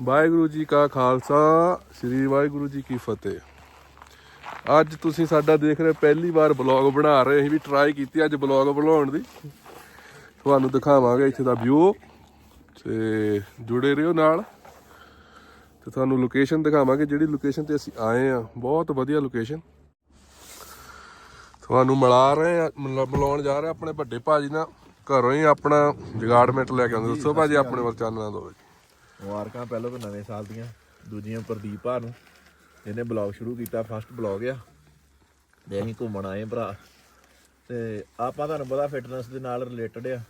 ਵਾਹਿਗੁਰੂ ਜੀ ਕਾ ਖਾਲਸਾ ਸ੍ਰੀ ਵਾਹਿਗੁਰੂ ਜੀ ਕੀ ਫਤਿਹ। ਅੱਜ ਤੁਸੀਂ ਸਾਡਾ ਦੇਖ ਰਹੇ ਪਹਿਲੀ ਵਾਰ ਬਲੌਗ ਬਣਾ ਰਹੇ ਅਸੀਂ ਵੀ ਟਰਾਈ ਕੀਤੀ ਅੱਜ ਬਲੌਗ ਬਣਾਉਣ ਦੀ। ਤੁਹਾਨੂੰ ਦਿਖਾਵਾਂਗੇ ਇੱਥੇ ਦਾ ਵਿਊ ਤੇ ਜੁੜੇ ਰਹੋ ਨਾਲ। ਤੇ ਤੁਹਾਨੂੰ ਲੋਕੇਸ਼ਨ ਦਿਖਾਵਾਂਗੇ ਜਿਹੜੀ ਲੋਕੇਸ਼ਨ ਤੇ ਅਸੀਂ ਆਏ ਆ ਬਹੁਤ ਵਧੀਆ ਲੋਕੇਸ਼ਨ ਤੁਹਾਨੂੰ ਮਿਲਾ ਰਹੇ ਆ ਮਿਲ- ਮਿਲਾਉਣ ਜਾ ਰਹੇ ਆਪਣੇ ਵੱਡੇ ਭਾਜੀ ਨਾਲ। ਘਰੋਂ ਹੀ ਆਪਣਾ ਜਗਾੜਮੈਂਟ ਲੈ ਕੇ ਆਉਂਦੇ। ਦੱਸੋ ਭਾਜੀ ਆਪਣੇ ਵੱਲ ਚਾਨਣਾ ਜੀ ਮੁਬਾਰਕਾਂ ਪਹਿਲਾਂ ਤਾਂ ਨਵੇਂ ਸਾਲ ਦੀਆਂ ਦੂਜੀਆਂ ਪ੍ਰਦੀਪ ਭਾ ਨੂੰ। ਇਹਨੇ ਬਲੌਗ ਸ਼ੁਰੂ ਕੀਤਾ ਫਸਟ ਬਲੌਗ ਆ। ਤੇ ਅਸੀਂ ਘੁੰਮਣ ਆਏ ਭਰਾ। ਤੇ ਆਪਾਂ ਤੁਹਾਨੂੰ ਪਤਾ ਫਿਟਨੈਸ ਦੇ ਨਾਲ ਰਿਲੇਟਡ ਆ।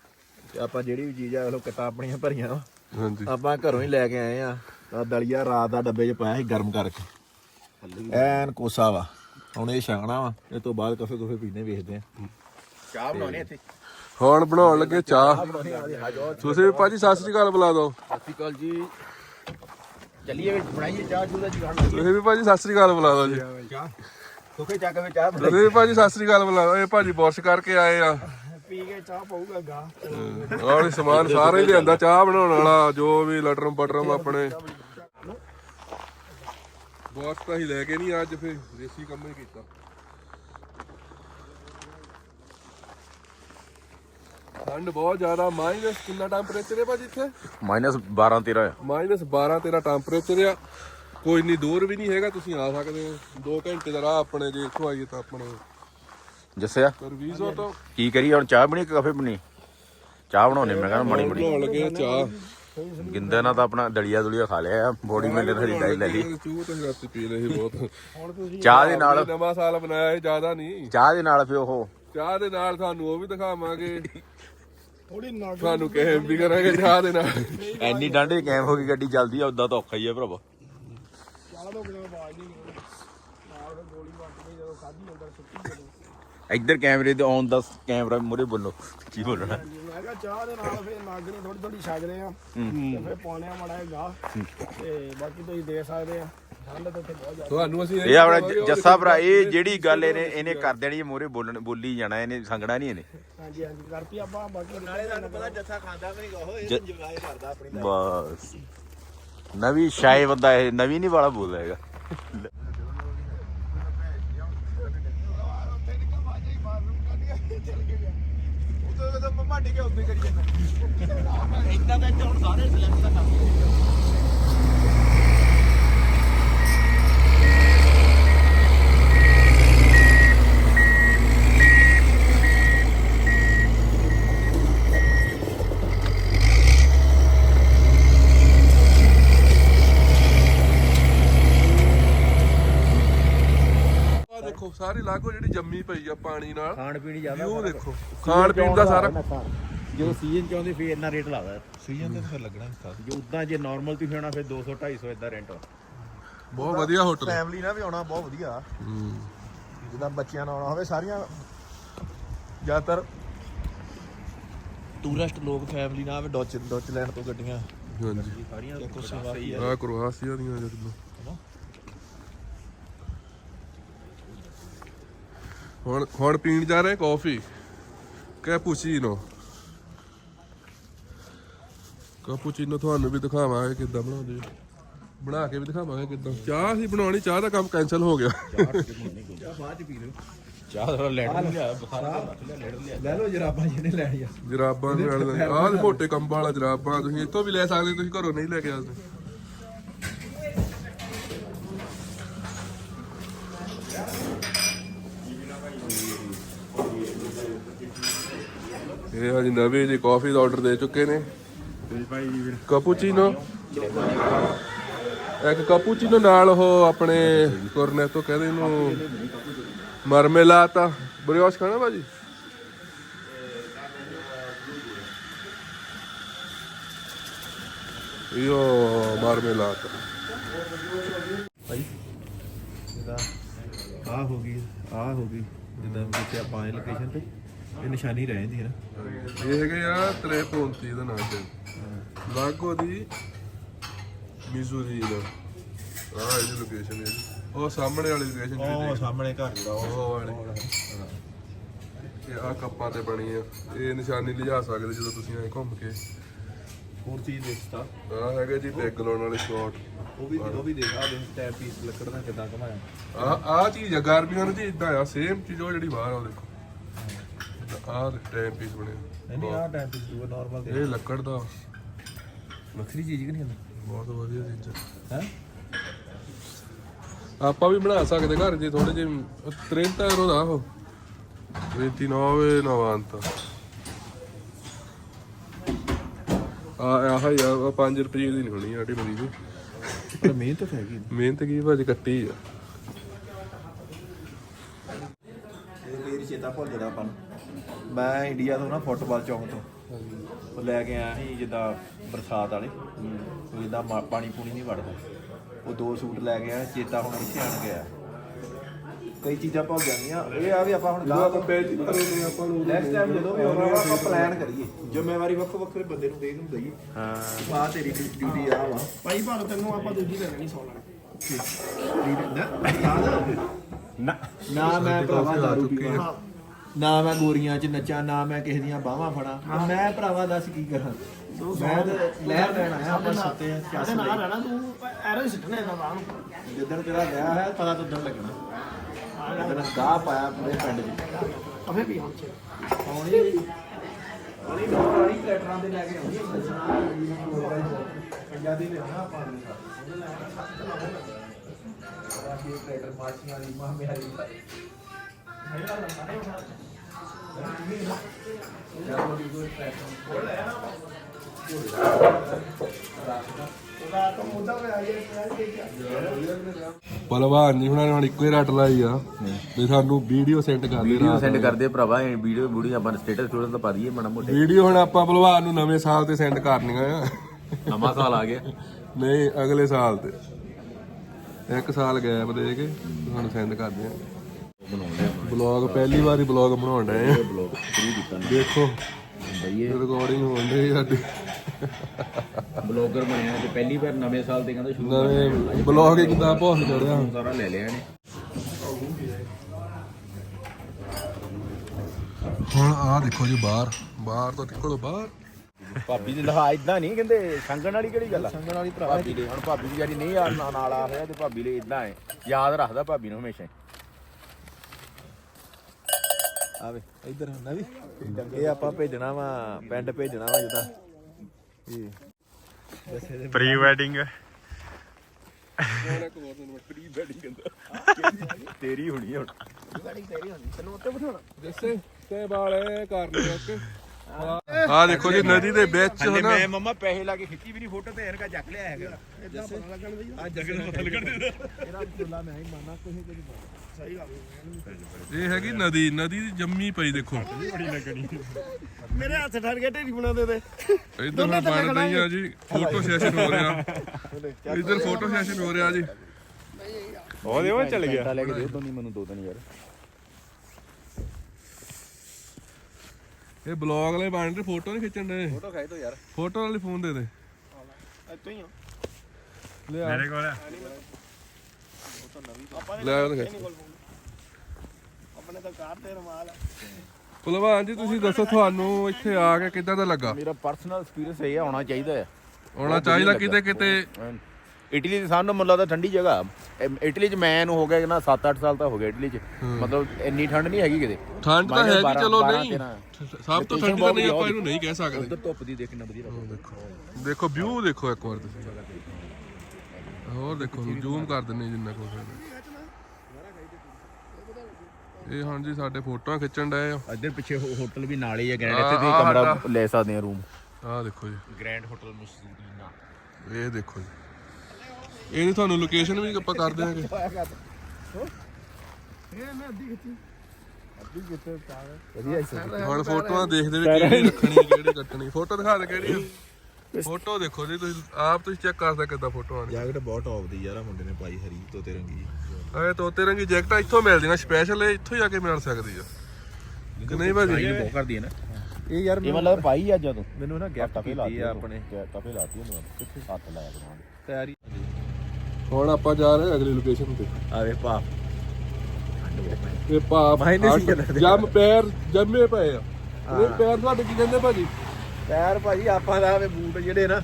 ਤੇ ਆਪਾਂ ਜਿਹੜੀ ਵੀ ਚੀਜ਼ ਆ ਉਹ ਕਿਤਾ ਆਪਣੀਆਂ ਭਰੀਆਂ ਵਾ। ਹਾਂਜੀ। ਆਪਾਂ ਘਰੋਂ ਹੀ ਲੈ ਕੇ ਆਏ ਆ। ਤਾਂ ਦਲੀਆ ਰਾਤ ਦਾ ਡੱਬੇ 'ਚ ਪਾਇਆ ਸੀ ਗਰਮ ਕਰਕੇ। ਐਨ ਕੋਸਾ ਵਾ। ਹੁਣ ਇਹ ਛਾਣਾ ਵਾ। ਇਹ ਤੋਂ ਬਾਅਦ ਕਫੇ ਕਫੇ ਪੀਨੇ ਵੇਖਦੇ ਆ। ਚਾਹ ਬਣਾਉਣੀ ਇੱਥੇ? ਹੁਣ ਬਣਾਉਣ ਲੱਗੇ ਚਾਹ। ਤੁਸੀਂ ਵੀ ਭਾਜੀ ਸਤਿ ਸ੍ਰੀ ਅਕਾਲ ਬੁਲਾ ਦਿਓ। ਸਤਿ ਸ਼੍ਰੀ ਅਕਾਲ ਜੀ। ਚੱਲੀਏ ਬਣਾਈਏ ਚਾਹ ਚੂਹ ਦਾ ਜੁਗਾੜ ਤੁਸੀਂ ਵੀ ਭਾਜੀ ਸਤਿ ਸ੍ਰੀ ਅਕਾਲ ਬੁਲਾ ਦਿਓ ਜੀ। ਚਾਹ ਕੋਕੇ ਚੱਕ ਵਿੱਚ ਚਾਹ ਤੁਸੀਂ ਵੀ ਭਾਜੀ ਸਤਿ ਸ੍ਰੀ ਅਕਾਲ ਬੁਲਾ ਦਿਓ। ਇਹ ਭਾਜੀ ਬੋਰਸ਼ ਕਰਕੇ ਆਏ ਆ। ਪੀ ਕੇ ਚਾਹ ਪਊਗਾ ਗਾ ਔਰ ਸਮਾਨ ਸਾਰੇ ਹੀ ਲਿਆਂਦਾ ਚਾਹ ਬਣਾਉਣ ਵਾਲਾ ਜੋ ਵੀ ਲਟਰਮ ਪਟਰਮ ਆਪਣੇ। ਬੋਸ ਤਾਂ ਹੀ ਲੈ ਕੇ ਨਹੀਂ ਅੱਜ ਫੇ ਦੇਸੀ ਕੰਮ ਹੀ ਕੀਤਾ। ਠੰਡ ਬਹੁਤ ਜ਼ਿਆਦਾ ਮਾਈਨਸ ਕਿੰਨਾ ਟੈਂਪਰੇਚਰ ਹੈ ਭਾਜੀ ਇੱਥੇ? ਮਾਈਨਸ 12 13 ਮਾਈਨਸ 12 13 ਟੈਂਪਰੇਚਰ ਆ। ਕੋਈ ਨਹੀਂ ਦੂਰ ਵੀ ਨਹੀਂ ਹੈਗਾ ਤੁਸੀਂ ਆ ਸਕਦੇ ਹੋ। 2 ਘੰਟੇ ਦਾ ਰਾਹ ਆਪਣੇ ਜੇ ਇੱਥੋਂ ਆਈਏ ਤਾਂ ਆਪਣੇ ਜੱਸਿਆ ਸਰਵੀਸੋ ਤੋਂ ਕੀ ਕਰੀ ਹੁਣ ਚਾਹ ਬਣੀ ਕਿ ਕਾਫੇ ਬਣੀ? ਚਾਹ ਬਣਾਉਣੇ ਮੈਂ ਕਹਿੰਦਾ ਮਣੀ ਬਣਾਉਣ ਲੱਗੇ ਆ ਚਾਹ। ਗਿੰਦੇ ਨਾਲ ਤਾਂ ਆਪਣਾ ਦਲੀਆ ਦੁਲੀਆ ਖਾ ਲਿਆ ਆ। ਬੋਡੀ ਮੇਲੇ ਡਾਈ ਲੈ ਲਈ। ਚੂਹ ਤੇ ਰਾਤੀ ਪੀ ਲਈ ਸੀ ਬਹੁਤ ਚਾਹ ਦੇ ਨਾਲ ਨਵਾਂ ਸਾਲ ਬਣਾਇਆ ਇਹ ਜ਼ਿਆਦਾ ਨਹੀਂ। ਚਾਹ ਦੇ ਨਾਲ ਫਿਰ ਉਹ ਚਾਹ ਦੇ ਨਾਲ ਤੁਹਾਨੂੰ ਉਹ ਵੀ ਦਿਖਾਵਾਂਗੇ। ਥੋੜੀ ਨਗ ਤੁਹਾਨੂੰ ਕਹੇ ਵੀ ਕਰਾਂਗੇ ਚਾਹ ਦੇ ਨਾਲ। ਐਨੀ ਡੰਡੇ ਕੈਮ ਹੋ ਗਈ ਗੱਡੀ ਚੱਲਦੀ ਆ ਉਦਾਂ ਤਾਂ ਔਖਾ ਹੀ ਆ ਭਰਾਵਾ। ਇੱਧਰ ਕੈਮਰੇ ਤੇ ਔਨ ਦਾ ਕੈਮਰਾ ਮੂਰੇ ਬੋਲੋ ਕੀ ਬੋਲਣਾ ਮੈਂ ਕਿਹਾ ਚਾਹ ਦੇ ਨਾਲ ਫਿਰ ਨਗ ਨੂੰ ਥੋੜੀ ਥੋੜੀ ਛਕਦੇ ਆ। ਤੇ ਫਿਰ ਪਾਉਣੇ ਆ ਮੜਾ ਗਾ ਤੇ ਬਾਕੀ ਤੁਸੀਂ ਦੇਖ ਸਕਦੇ ਆ। ਤੁਹਾਨੂੰ ਅਸੀਂ ਇਹ ਆਪਣਾ ਜੱਸਾ ਭਰਾ ਇਹ ਜਿਹੜੀ ਗੱਲ ਇਹਨੇ ਇਹਨੇ ਕਰ ਦੇਣੀ ਮੂਰੇ ਬੋਲਣ ਬੋਲੀ ਜਾਣਾ ਇਹਨੇ ਸੰਗਣਾ ਨਹੀਂ ਇਹਨੇ। ਹਾਂਜੀ ਹਾਂਜੀ ਕਰਤੀ ਆਪਾਂ ਬਾਕੀ ਨਾਲੇ ਸਾਨੂੰ ਪਤਾ ਜੱਸਾ ਖਾਂਦਾ ਵੀ ਨਹੀਂ ਉਹ ਇਹ ਜਵਾਏ ਕਰਦਾ ਆਪਣੀ ਬਸ। ਨਵੀਂ ਸ਼ਾਇ ਬੰਦਾ ਇਹ ਨਵੀਂ ਨਹੀਂ ਵਾਲਾ ਬੋਲਦਾ ਹੈਗਾ। ਉਦੋਂ ਤਾਂ ਮੰਮਾ ਡਿੱਗੇ ਉੱਤੇ ਕਰੀ ਜਾਂਦਾ। ਇਦਾਂ ਤਾਂ ਇੱਥੇ ਹੁਣ ਸਾਰੇ ਸਿਲੈਕਟ ਦਾ ਕੰਮ ਸਾਰੀ ਲਾਗੋ ਜਿਹੜੀ ਜੰਮੀ ਪਈ ਆ ਪਾਣੀ ਨਾਲ। ਖਾਣ ਪੀਣ ਜ਼ਿਆਦਾ ਵਿਊ ਦੇਖੋ ਖਾਣ ਪੀਣ ਦਾ ਸਾਰਾ ਜਦੋਂ ਸੀਜ਼ਨ ਚ ਆਉਂਦੇ ਫੇਰ ਇੰਨਾ ਰੇਟ ਲੱਗਦਾ ਸੀਜ਼ਨ ਤੇ ਫਿਰ ਲੱਗਣਾ ਹੁੰਦਾ ਜੇ ਉਦਾਂ ਜੇ ਨਾਰਮਲ ਤੁਸੀਂ ਆਉਣਾ ਫਿਰ 200 250 ਇਦਾਂ ਰੈਂਟ ਬਹੁਤ ਵਧੀਆ ਹੋਟਲ ਫੈਮਿਲੀ ਨਾਲ ਵੀ ਆਉਣਾ ਬਹੁਤ ਵਧੀਆ। ਜਿੱਦਾਂ ਬੱਚਿਆਂ ਨਾਲ ਆਉਣਾ ਹੋਵੇ ਸਾਰੀਆਂ ਜ਼ਿਆਦਾਤਰ ਟੂਰਿਸਟ ਲੋਕ ਫੈਮਿਲੀ ਨਾਲ ਆਵੇ ਡੋਚ ਡੋਚ ਲੈਂਡ ਤੋਂ ਗੱਡੀਆਂ। ਹਾਂਜੀ। ਸਾਰੀਆਂ ਕੁਝ ਸਹੀ ਆ ਕਰੋਆਸੀਆ ਦੀਆਂ ਜਦੋਂ ਹੁਣ ਹੁਣ ਪੀਣ ਜਾ ਰਹੇ ਕਾਫੀ। ਕੈਪੂਚੀਨੋ ਕੈਪੂਚੀਨੋ ਤੁਹਾਨੂੰ ਵੀ ਦਿਖਾਵਾਂਗੇ ਕਿੱਦਾਂ ਬਣਾਉਂਦੇ। ਬਣਾ ਕੇ ਵੀ ਦਿਖਾਵਾਂਗੇ ਕਿੱਦਾਂ। ਚਾਹ ਸੀ ਬਣਾਉਣੀ ਚਾਹ ਦਾ ਕੰਮ ਕੈਨਸਲ ਹੋ ਗਿਆ। ਬਾਅਦ ਚ ਪੀ ਲਓ। ਚਾਹ ਥੋੜਾ ਲੈਣ ਲਿਆ ਬੁਖਾਰਾ ਲੈ ਲਓ ਜਰਾਬਾਂ ਜਿਹਨੇ ਲੈਣੀ ਆ ਜਰਾਬਾਂ ਦੇ ਨਾਲ ਆਹ ਮੋਟੇ ਕੰਬਾਂ ਵਾਲਾ ਜਰਾਬਾਂ ਤੁਸੀਂ ਇੱਥੋਂ ਵੀ ਲੈ ਸਕਦੇ ਤੁਸੀਂ ਘਰੋਂ ਨਹੀਂ ਲੈ ਕੇ ਆ ਸਕਦੇ। ਇਹ ਅੱਜ ਨਵੇਂ ਜੀ ਕਾਫੀ ਦਾ ਆਰਡਰ ਦੇ ਚੁੱਕੇ ਨੇ। ਕੈਪੂਚੀਨੋ। ਇੱਕ ਕੈਪੂਚੀਨੋ ਨਾਲ ਉਹ ਆਪਣੇ ਕੋਰਨੇਟੋ ਕਹਿੰਦੇ ਇਹਨੂੰ ਮਰਮੇਲਾਤਾ ਬਰਿਓਸ਼ ਖਾਣਾ ਬਾਜੀ Io marmellata. ਜਿੱਦਾਂ ਆ ਹੋ ਗਈ ਆ ਹੋ ਗਈ ਜਿੱਦਾਂ ਜਿੱਥੇ ਆਪਾਂ ਆਏ ਲੋਕੇਸ਼ਨ ਤੇ। ਇਹ ਨਿਸ਼ਾਨੀ ਰਹਿ ਜਾਂਦੀ ਹੈ ਨਾ। ਇਹ ਹੈਗੇ ਆ ਤਰੇ ਪੌਂਤੀ ਦਾ ਨਾਮ ਤੇ। ਲਾਗੋ ਦੀ ਮਿਜ਼ੂਰੀ ਦਾ। ਆਹ ਇਹਦੀ ਲੋਕੇਸ਼ਨ ਹੈ ਜੀ। ਉਹ ਸਾਹਮਣੇ ਵਾਲੀ ਲੋਕੇਸ਼ਨ ਉਹ ਸਾਹਮਣੇ ਘਰ ਜਿਹੜਾ ਉਹ। ਉਹ ਵਾਲੀ। ਇਹ ਆ ਕੱਪਾਂ ਤੇ ਬਣੀ ਆ। ਇਹ ਨਿਸ਼ਾਨੀ ਲਿਜਾ ਸਕਦੇ ਜਦੋਂ ਤੁਸੀਂ ਐ ਘੁੰਮ ਕੇ। ਹੋਰ ਚੀਜ਼ ਦੇਖ ਸਤਾ ਆ ਹੈਗਾ ਜੀ ਪੈਗ ਲਾਉਣ ਵਾਲੇ ਸ਼ਾਟ ਉਹ ਵੀ ਉਹ ਵੀ ਦੇਖ ਆ ਦੇਖ ਟੈਪ ਪੀਸ ਲੱਕੜ ਦਾ ਕਿਦਾਂ ਘਮਾਇਆ। ਆ ਆ ਚੀਜ਼ ਆ ਗਾਰਬੀਆਂ ਦੀ ਇਦਾਂ ਆ ਸੇਮ ਚੀਜ਼ ਉਹ ਜਿਹੜੀ ਬਾਹਰ ਆ ਉਹ ਦੇਖੋ। ਆ ਟਾਈਮ ਪੀਸ ਬਣਿਆ। ਨਹੀਂ ਨਹੀਂ ਆ ਟੈਪ ਪੀਸ ਦੂਆ ਨਾਰਮਲ ਇਹ ਲੱਕੜ ਦਾ। ਵੱਖਰੀ ਚੀਜ਼ ਕਿ ਨਹੀਂ ਬਹੁਤ ਵਧੀਆ ਚੀਜ਼ ਹੈ? ਆ ਆਪਾਂ ਵੀ ਬਣਾ ਸਕਦੇ ਘਰ ਜੇ ਥੋੜੇ ਜਿਹੇ 30 ਯੂਰੋ ਦਾ ਉਹ। 29,90 ਆ ਆਹ ਹੀ ਆ 5 ਰੁਪਏ ਦੀ ਨਹੀਂ ਹੋਣੀ ਆਟੀ ਬਣੀ ਜੀ ਪਰ ਮਿਹਨਤ ਤਾਂ ਹੈਗੀ। ਮਿਹਨਤ ਕੀ ਭਾਜੀ ਕੱਟੀ ਆ। ਇਹ ਮੇਰੀ ਚੇਤਾ ਭੁੱਲ ਜਾਂਦਾ ਆਪਾਂ ਨੂੰ। ਮੈਂ ਇੰਡੀਆ ਤੋਂ ਨਾ ਫੁੱਟਬਾਲ ਚੌਂਕ ਤੋਂ। ਉਹ ਲੈ ਕੇ ਆਇਆ ਸੀ ਜਿੱਦਾਂ ਬਰਸਾਤ ਵਾਲੇ। ਉਹ ਜਿੱਦਾਂ ਮਾ- ਪਾਣੀ ਪੂਣੀ ਨਹੀਂ ਵੜਦਾ। ਉਹ ਦੋ ਸੂਟ ਲੈ ਕੇ ਆਇਆ ਚੇਤਾ ਹੁਣ ਇੱਥੇ ਆਣ ਗਿਆ। ਕਈ ਚੀਜ਼ਾਂ ਭੁੱਲ ਜਾਂਦੀਆਂ। ਇਹ ਆ ਵੀ ਆਪਾਂ ਹੁਣ ਗਾਹ ਵਾਰ ਆਪਾਂ ਨੂੰ ਨੈਕਸਟ ਟਾਈਮ ਜਦੋਂ ਵੀ ਆਉਣਾ ਵਾ, ਆਪਾਂ ਪਲਾਨ ਕਰੀਏ। ਜ਼ਿੰਮੇਵਾਰੀ ਵੱਖੋ ਵੱਖਰੇ ਬੰਦੇ ਨੂੰ ਦੇ ਨੂੰ ਦਈਏ। ਹਾਂ। ਆ ਤੇਰੀ ਡਿਊਟੀ ਆ ਵਾ। ਭਾਈ ਭਾਰਤ ਤੈਨੂੰ ਆਪਾਂ ਦੂਜੀ ਲੈ ਲੈਣੀ ਸੌ ਲੈਣੀ ਨਾ। ਨਾ। ਮੈਂ ਭਰਾਵਾ ਦਾਰੂ। ਪੀਵਾਂ। ਨਾ ਮੈਂ ਗੋਰੀਆਂ 'ਚ ਨੱਚਾਂ ਨਾ ਮੈਂ ਕਿਸੇ ਦੀਆਂ ਬਾਹਾਂ ਫੜਾਂ। ਮੈਂ ਭਰਾਵਾ ਦੱਸ ਕੀ ਕਰਾਂ? ਮੈਂ ਤਾਂ ਲਹਿਰ ਲੈਣ ਆਇਆ ਆਪਾਂ ਸੁੱਤੇ ਆ ਚੱਸ ਸਾਡੇ ਨਾਲ ਰਹਿਣਾ ਤੂੰ ਐਰੋ ਸਿੱਟਣੇ ਦਾ ਬਾਹਰ ਨੂੰ। ਜਿੱਦਣ ਤੇਰਾ ਵਿਆਹ ਹੈ ਪਤਾ ਤਾਂ ਉਦੋਂ ਲੱਗਣਾ। ਜਿੱਦਣ ਗਾਹ ਪਾਇਆ ਪੂਰੇ ਪਿੰਡ 'ਚ। ਅਫੇ ਵੀ ਹੁਣ? ਚ ਆਉਣੀ ਆਉਣੀ ਡੋਰਾਣੀ ਪਲੇਟਰਾਂ ਦੇ ਲੈ ਕੇ ਆਉਣੀ ਪੰਜਾਂ ਦੀ ਲਿਆਉਣਾ ਆਪਾਂ ਨੇ। ਰਾਸ਼ੀ ਪਲੇਟਰ ਮਾਚੀਆਂ ਦੀ ਮਾਂ ਮੇਰੀ ਨੂੰ ਪਹਿਲਵਾਨ ਜੀ ਹੁਣਾਂ ਨੇ ਹੁਣ ਇੱਕੋ ਹੀ ਰੱਟ ਲਾਈ ਆ ਵੀ ਸਾਨੂੰ ਵੀਡੀਓ ਸੈਂਡ ਕਰ ਦੇ ਵੀਡੀਓ ਸੈਂਡ ਕਰਦੇ ਭਰਾਵਾ ਇਹ ਵੀਡੀਓ ਵੀਡੀਓ ਆਪਾਂ ਸਟੇਟਸ ਸਟੂਡੈਂਟ ਤਾਂ ਪਾ ਦਈਏ ਮਾੜਾ ਮੋਟੇ। ਵੀਡੀਓ ਹੁਣ ਆਪਾਂ ਪਹਿਲਵਾਨ ਨੂੰ ਨਵੇਂ ਸਾਲ ਤੇ ਸੈਂਡ ਕਰਨੀਆਂ ਆ। ਨਵਾਂ ਸਾਲ ਆ ਗਿਆ। ਨਹੀਂ ਅਗਲੇ ਸਾਲ ਤੇ। ਇੱਕ ਸਾਲ ਗੈਪ ਦੇ ਕੇ ਤੁਹਾਨੂੰ ਸੈਂਡ ਕਰਦੇ ਆ। ਬਣਾਉਂਦੇ ਬਲੌਗ ਪਹਿਲੀ ਵਾਰੀ ਬਲੌਗ ਬਣਾਉਣ ਡਏ ਆ। ਬਲੌਗ ਸ਼ੁਰੂ ਕੀਤਾ ਨਾ। ਦੇਖੋ। ਬਈਏ। ਰਿਕਾਰਡਿੰਗ ਹੋਣ ਡਈ ਸਾਡੀ। ਬਲੌਗਰ ਬਣਿਆ ਤੇ ਪਹਿਲੀ ਵਾਰ ਨਵੇਂ ਸਾਲ ਤੇ ਕਹਿੰਦਾ ਸ਼ੁਰੂ ਨਵੇਂ ਬਲੌਗ ਕਿਦਾਂ ਭੁੱਲ ਚੜਿਆ। ਸਾਰਾ ਲੈ ਲਿਆ ਇਹਨੇ। ਹੁਣ ਆ ਦੇਖੋ ਜੀ ਬਾਹਰ। ਬਾਹਰ ਤੋਂ ਨਿਕਲੋ ਬਾਹਰ। ਭਾਬੀ ਦੇ ਲਹਾ ਇਦਾਂ ਨਹੀਂ ਕਹਿੰਦੇ ਸੰਗਣ ਵਾਲੀ ਕਿਹੜੀ ਗੱਲ ਆ? ਸੰਗਣ ਵਾਲੀ ਭਰਾ ਭਾਬੀ ਦੇ ਹੁਣ ਭਾਬੀ ਦੀ ਜਿਹੜੀ ਨਹੀਂ ਯਾਰ ਨਾਲ ਆ ਰਿਹਾ ਤੇ ਭਾਬੀ ਲਈ ਇਦਾਂ ਹੈ। ਯਾਦ ਰੱਖਦਾ ਭਾਬੀ ਨੂੰ ਹਮੇਸ਼ਾ ਆਵੇ ਇੱਧਰ ਨਾ ਵੀ। ਇਹ ਆਪਾਂ ਭੇਜਣਾ ਵਾ ਪਿੰਡ ਭੇਜਣਾ ਵਾ ਜਿੱਦਾਂ। ਇਹ ਪ੍ਰੀ ਵੈਡਿੰਗ ਤੇਰੀ ਹੋਣੀ ਹੁਣ। ਤੈਨੂੰ ਉੱਤੇ ਬਿਠਾਉਣਾ। ਜੱਸੇ ਤੇ ਵਾਲੇ ਕਰਨੇ ਓਕੇ ਆ ਦੇਖੋ ਜੀ ਨਦੀ ਦੇ ਵਿੱਚ ਹਨਾ। ਮੈਂ ਮੰਮਾ ਪੈਸੇ ਲਾ ਕੇ ਖਿੱਚੀ ਵੀ ਨਹੀਂ ਫੋਟੋ ਤੇ ਐਨਕਾ ਚੱਕ ਲਿਆ ਹੈਗਾ। ਇਦਾਂ ਪਤਾ ਲੱਗਣ ਦੀ ਅੱਜ ਜਗਨ ਪਤਾ ਲੱਗਣ ਦੇ। ਇਹਦਾ ਚੁੱਲਾ ਮੈਂ ਹੀ ਮਾਨਾ ਕੋਈ ਕੋਈ ਸਹੀ ਗੱਲ। ਇਹ ਹੈਗੀ ਨਦੀ ਨਦੀ ਦੀ ਜੰਮੀ ਪਈ ਦੇਖੋ। ਮੇਰੇ ਹੱਥ ਠਰ ਗਏ ਢੇਰੀ ਬਣਾਉਂਦੇ ਤੇ। ਇੱਧਰ ਹੁਣ ਬਣ ਰਹੀ ਆ ਜੀ ਫੋਟੋ ਸੈਸ਼ਨ ਹੋ ਰਿਹਾ। ਇੱਧਰ ਫੋਟੋ ਸੈਸ਼ਨ ਹੋ ਰਿਹਾ ਜੀ। ਉਹ ਚੱਲ ਗਿਆ। ਲੈ ਕੇ ਦੇ ਦੋ ਨਹੀਂ ਮੈਨੂੰ ਦੋ ਦਿਨ ਯਾਰ। ਇਹ ਬਲੌਗ ਵਾਲੇ ਬਣ ਰਹੇ ਫੋਟੋ ਨਹੀਂ ਖਿੱਚਣ ਦੇ ਫੋਟੋ ਖਾਈ ਤੋ ਯਾਰ। ਫੋਟੋ ਵਾਲੇ ਫੋਨ ਦੇ ਦੇ। ਇੱਥੋਂ ਹੀ ਆ। ਲਿਆ ਮੇਰੇ ਕੋਲ ਆਪਾਂ ਨੇ ਲੈ ਉਹ ਖਿੱਚ। ਨਹੀਂ ਕੋਲ ਫੋਨ। ਆਪਣੇ ਤਾਂ ਕਾਰ ਤੇ ਰਮਾਲ ਆ। ਭਲਵਾਨ ਜੀ ਤੁਸੀਂ ਦੱਸੋ ਤੁਹਾਨੂੰ ਇੱਥੇ ਆ ਕੇ ਕਿੱਦਾਂ ਦਾ ਲੱਗਾ? ਮੇਰਾ ਪਰਸਨਲ ਐਕਸਪੀਰੀਅੰਸ ਇਹ ਆਉਣਾ ਚਾਹੀਦਾ ਆਉਣਾ ਚਾਹੀਦਾ ਕਿਤੇ ਕਿਤੇ। ਇਟਲੀ ਦੇ ਸਾਨੂੰ ਮੈਨੂੰ ਲੱਗਦਾ ਠੰਡੀ ਜਗ੍ਹਾ। ਇ- ਇਟਲੀ ਚ ਮੈਂ ਨੂੰ ਹੋ ਗਿਆ ਨਾ 7-8 ਸਾਲ ਤਾਂ ਹੋ ਗਿਆ ਇਟਲੀ ਚ। ਮਤਲਬ ਇੰਨੀ ਠੰਡ ਨਹੀਂ ਹੈਗੀ ਕਿਤੇ। ਠੰਡ ਤਾਂ ਬਾਰਾਂ- ਹੈਗੀ ਚਲੋ ਨਹੀਂ। ਸਭ ਤੋਂ ਠੰਡੀ ਤਾਂ ਨਹੀਂ ਆਪਾਂ ਇਹਨੂੰ ਨਹੀਂ ਕਹਿ ਸਕਦੇ। ਉਧਰ ਧੁੱਪ ਦੀ ਦੇਖਣਾ ਵਧੀਆ ਲੱਗਦਾ। ਦੇਖੋ। ਦੇਖੋ ਵਿਊ ਦੇਖੋ ਇੱਕ ਵਾਰ ਤੁਸੀਂ। ਹੋਰ ਦੇਖੋ ਜ਼ੂਮ ਕਰ ਦਿੰਨੇ ਜਿੰਨਾ ਕੁ ਹੋ ਸਕਦਾ। ਇਹ ਹਾਂ ਜੀ ਸਾਡੇ ਫੋਟੋਆਂ ਖਿੱਚਣ ਡਏ ਆ। ਇੱਧਰ ਪਿੱਛੇ ਹੋ- ਹੋਟਲ ਵੀ ਨਾਲ ਹੀ ਹੈ ਗ੍ਰੈਂਡ ਇੱਥੇ ਤੁਸੀਂ ਕਮਰਾ। ਲੈ ਸਕਦੇ ਆ ਰੂਮ ਆਹ ਦੇਖੋ ਜੀ। ਗ੍ਰੈਂਡ ਹੋਟਲ ਮਸੂਰੀਨਾ ਇਹ ਦੇਖੋ ਜੀ। ਇਹਦੀ ਤੁਹਾਨੂੰ ਲੋਕੇਸ਼ਨ ਵੀ ਆਪਾਂ ਕਰ ਦਿਆਂਗੇ। ਇਹ ਮੈਂ ਅੱਧੀ ਖਿੱਚੀ ਹੁਣ ਫੋਟੋਆਂ ਦੇਖਦੇ ਵੀ ਕਿਹੜੀ ਰੱਖਣੀ ਕਿਹੜੀ ਕੱਟਣੀ। ਫੋਟੋ ਦਿਖਾ ਦੇ ਕਿਹੜੀ ਆ। ਫੋਟੋ ਦੇਖੋ ਜੀ ਤੁਸੀਂ ਆਪ ਤੁਸੀਂ ਚੈੱਕ ਕਰ ਸਕਦੇ ਕਿੱਦਾਂ ਫੋਟੋ ਆਣੀ ਜੈਕਟ ਬਹੁਤ ਟੌਪ ਦੀ ਯਾਰ ਆ ਮੁੰਡੇ ਨੇ ਪਾਈ ਹਰੀ ਤੋਤੇ ਰੰਗੀ ਇਹ ਤੋਤੇ ਰੰਗੀ ਜੈਕਟਾਂ ਇੱਥੋਂ ਮਿਲਦੀਆਂ ਸਪੈਸ਼ਲ ਇੱਥੋਂ ਜਾ ਕੇ ਮਿਲ ਸਕਦੀ ਆ। ਕਿ ਨਹੀਂ ਭਾਜੀ? ਇਹ ਬਹੁਤ ਕਰਦੀ ਹੈ ਨਾ। ਇਹ ਯਾਰ ਇਹ ਮਤਲਬ ਪਾਈ ਅੱਜ ਤੂੰ ਮੈਨੂੰ ਨਾ ਗਿਫਟ ਕੀਤੀ ਲਾਤੀ ਆ ਆਪਣੇ। ਤਫੇ ਲਾਤੀ ਉਹਨੂੰ। ਕਿੱਥੇ? ਹੱਥ ਲਾਇਆ ਬਣਾਉਣ ਤਿਆਰੀ। ਹੁਣ ਆਪਾਂ ਜਾ ਰਹੇ ਹਾਂ ਅਗਲੀ ਲੋਕੇਸ਼ਨ ਤੇ। ਆਵੇ ਭਾ। ਇਹ ਭਾਪ ਮੈਂ ਨਹੀਂ ਸੀ। ਜੰਮ ਪੈਰ ਜੰਮੇ ਪਏ ਆ। ਇਹ ਪੈਰ ਤੁਹਾਡੇ ਕੀ ਕਹਿੰਦੇ ਭਾਜੀ। ਪੈਰ ਭਾਜੀ ਆਪਾਂ ਦਾ ਵੇ ਬੂਟ ਜਿਹੜੇ ਨਾ।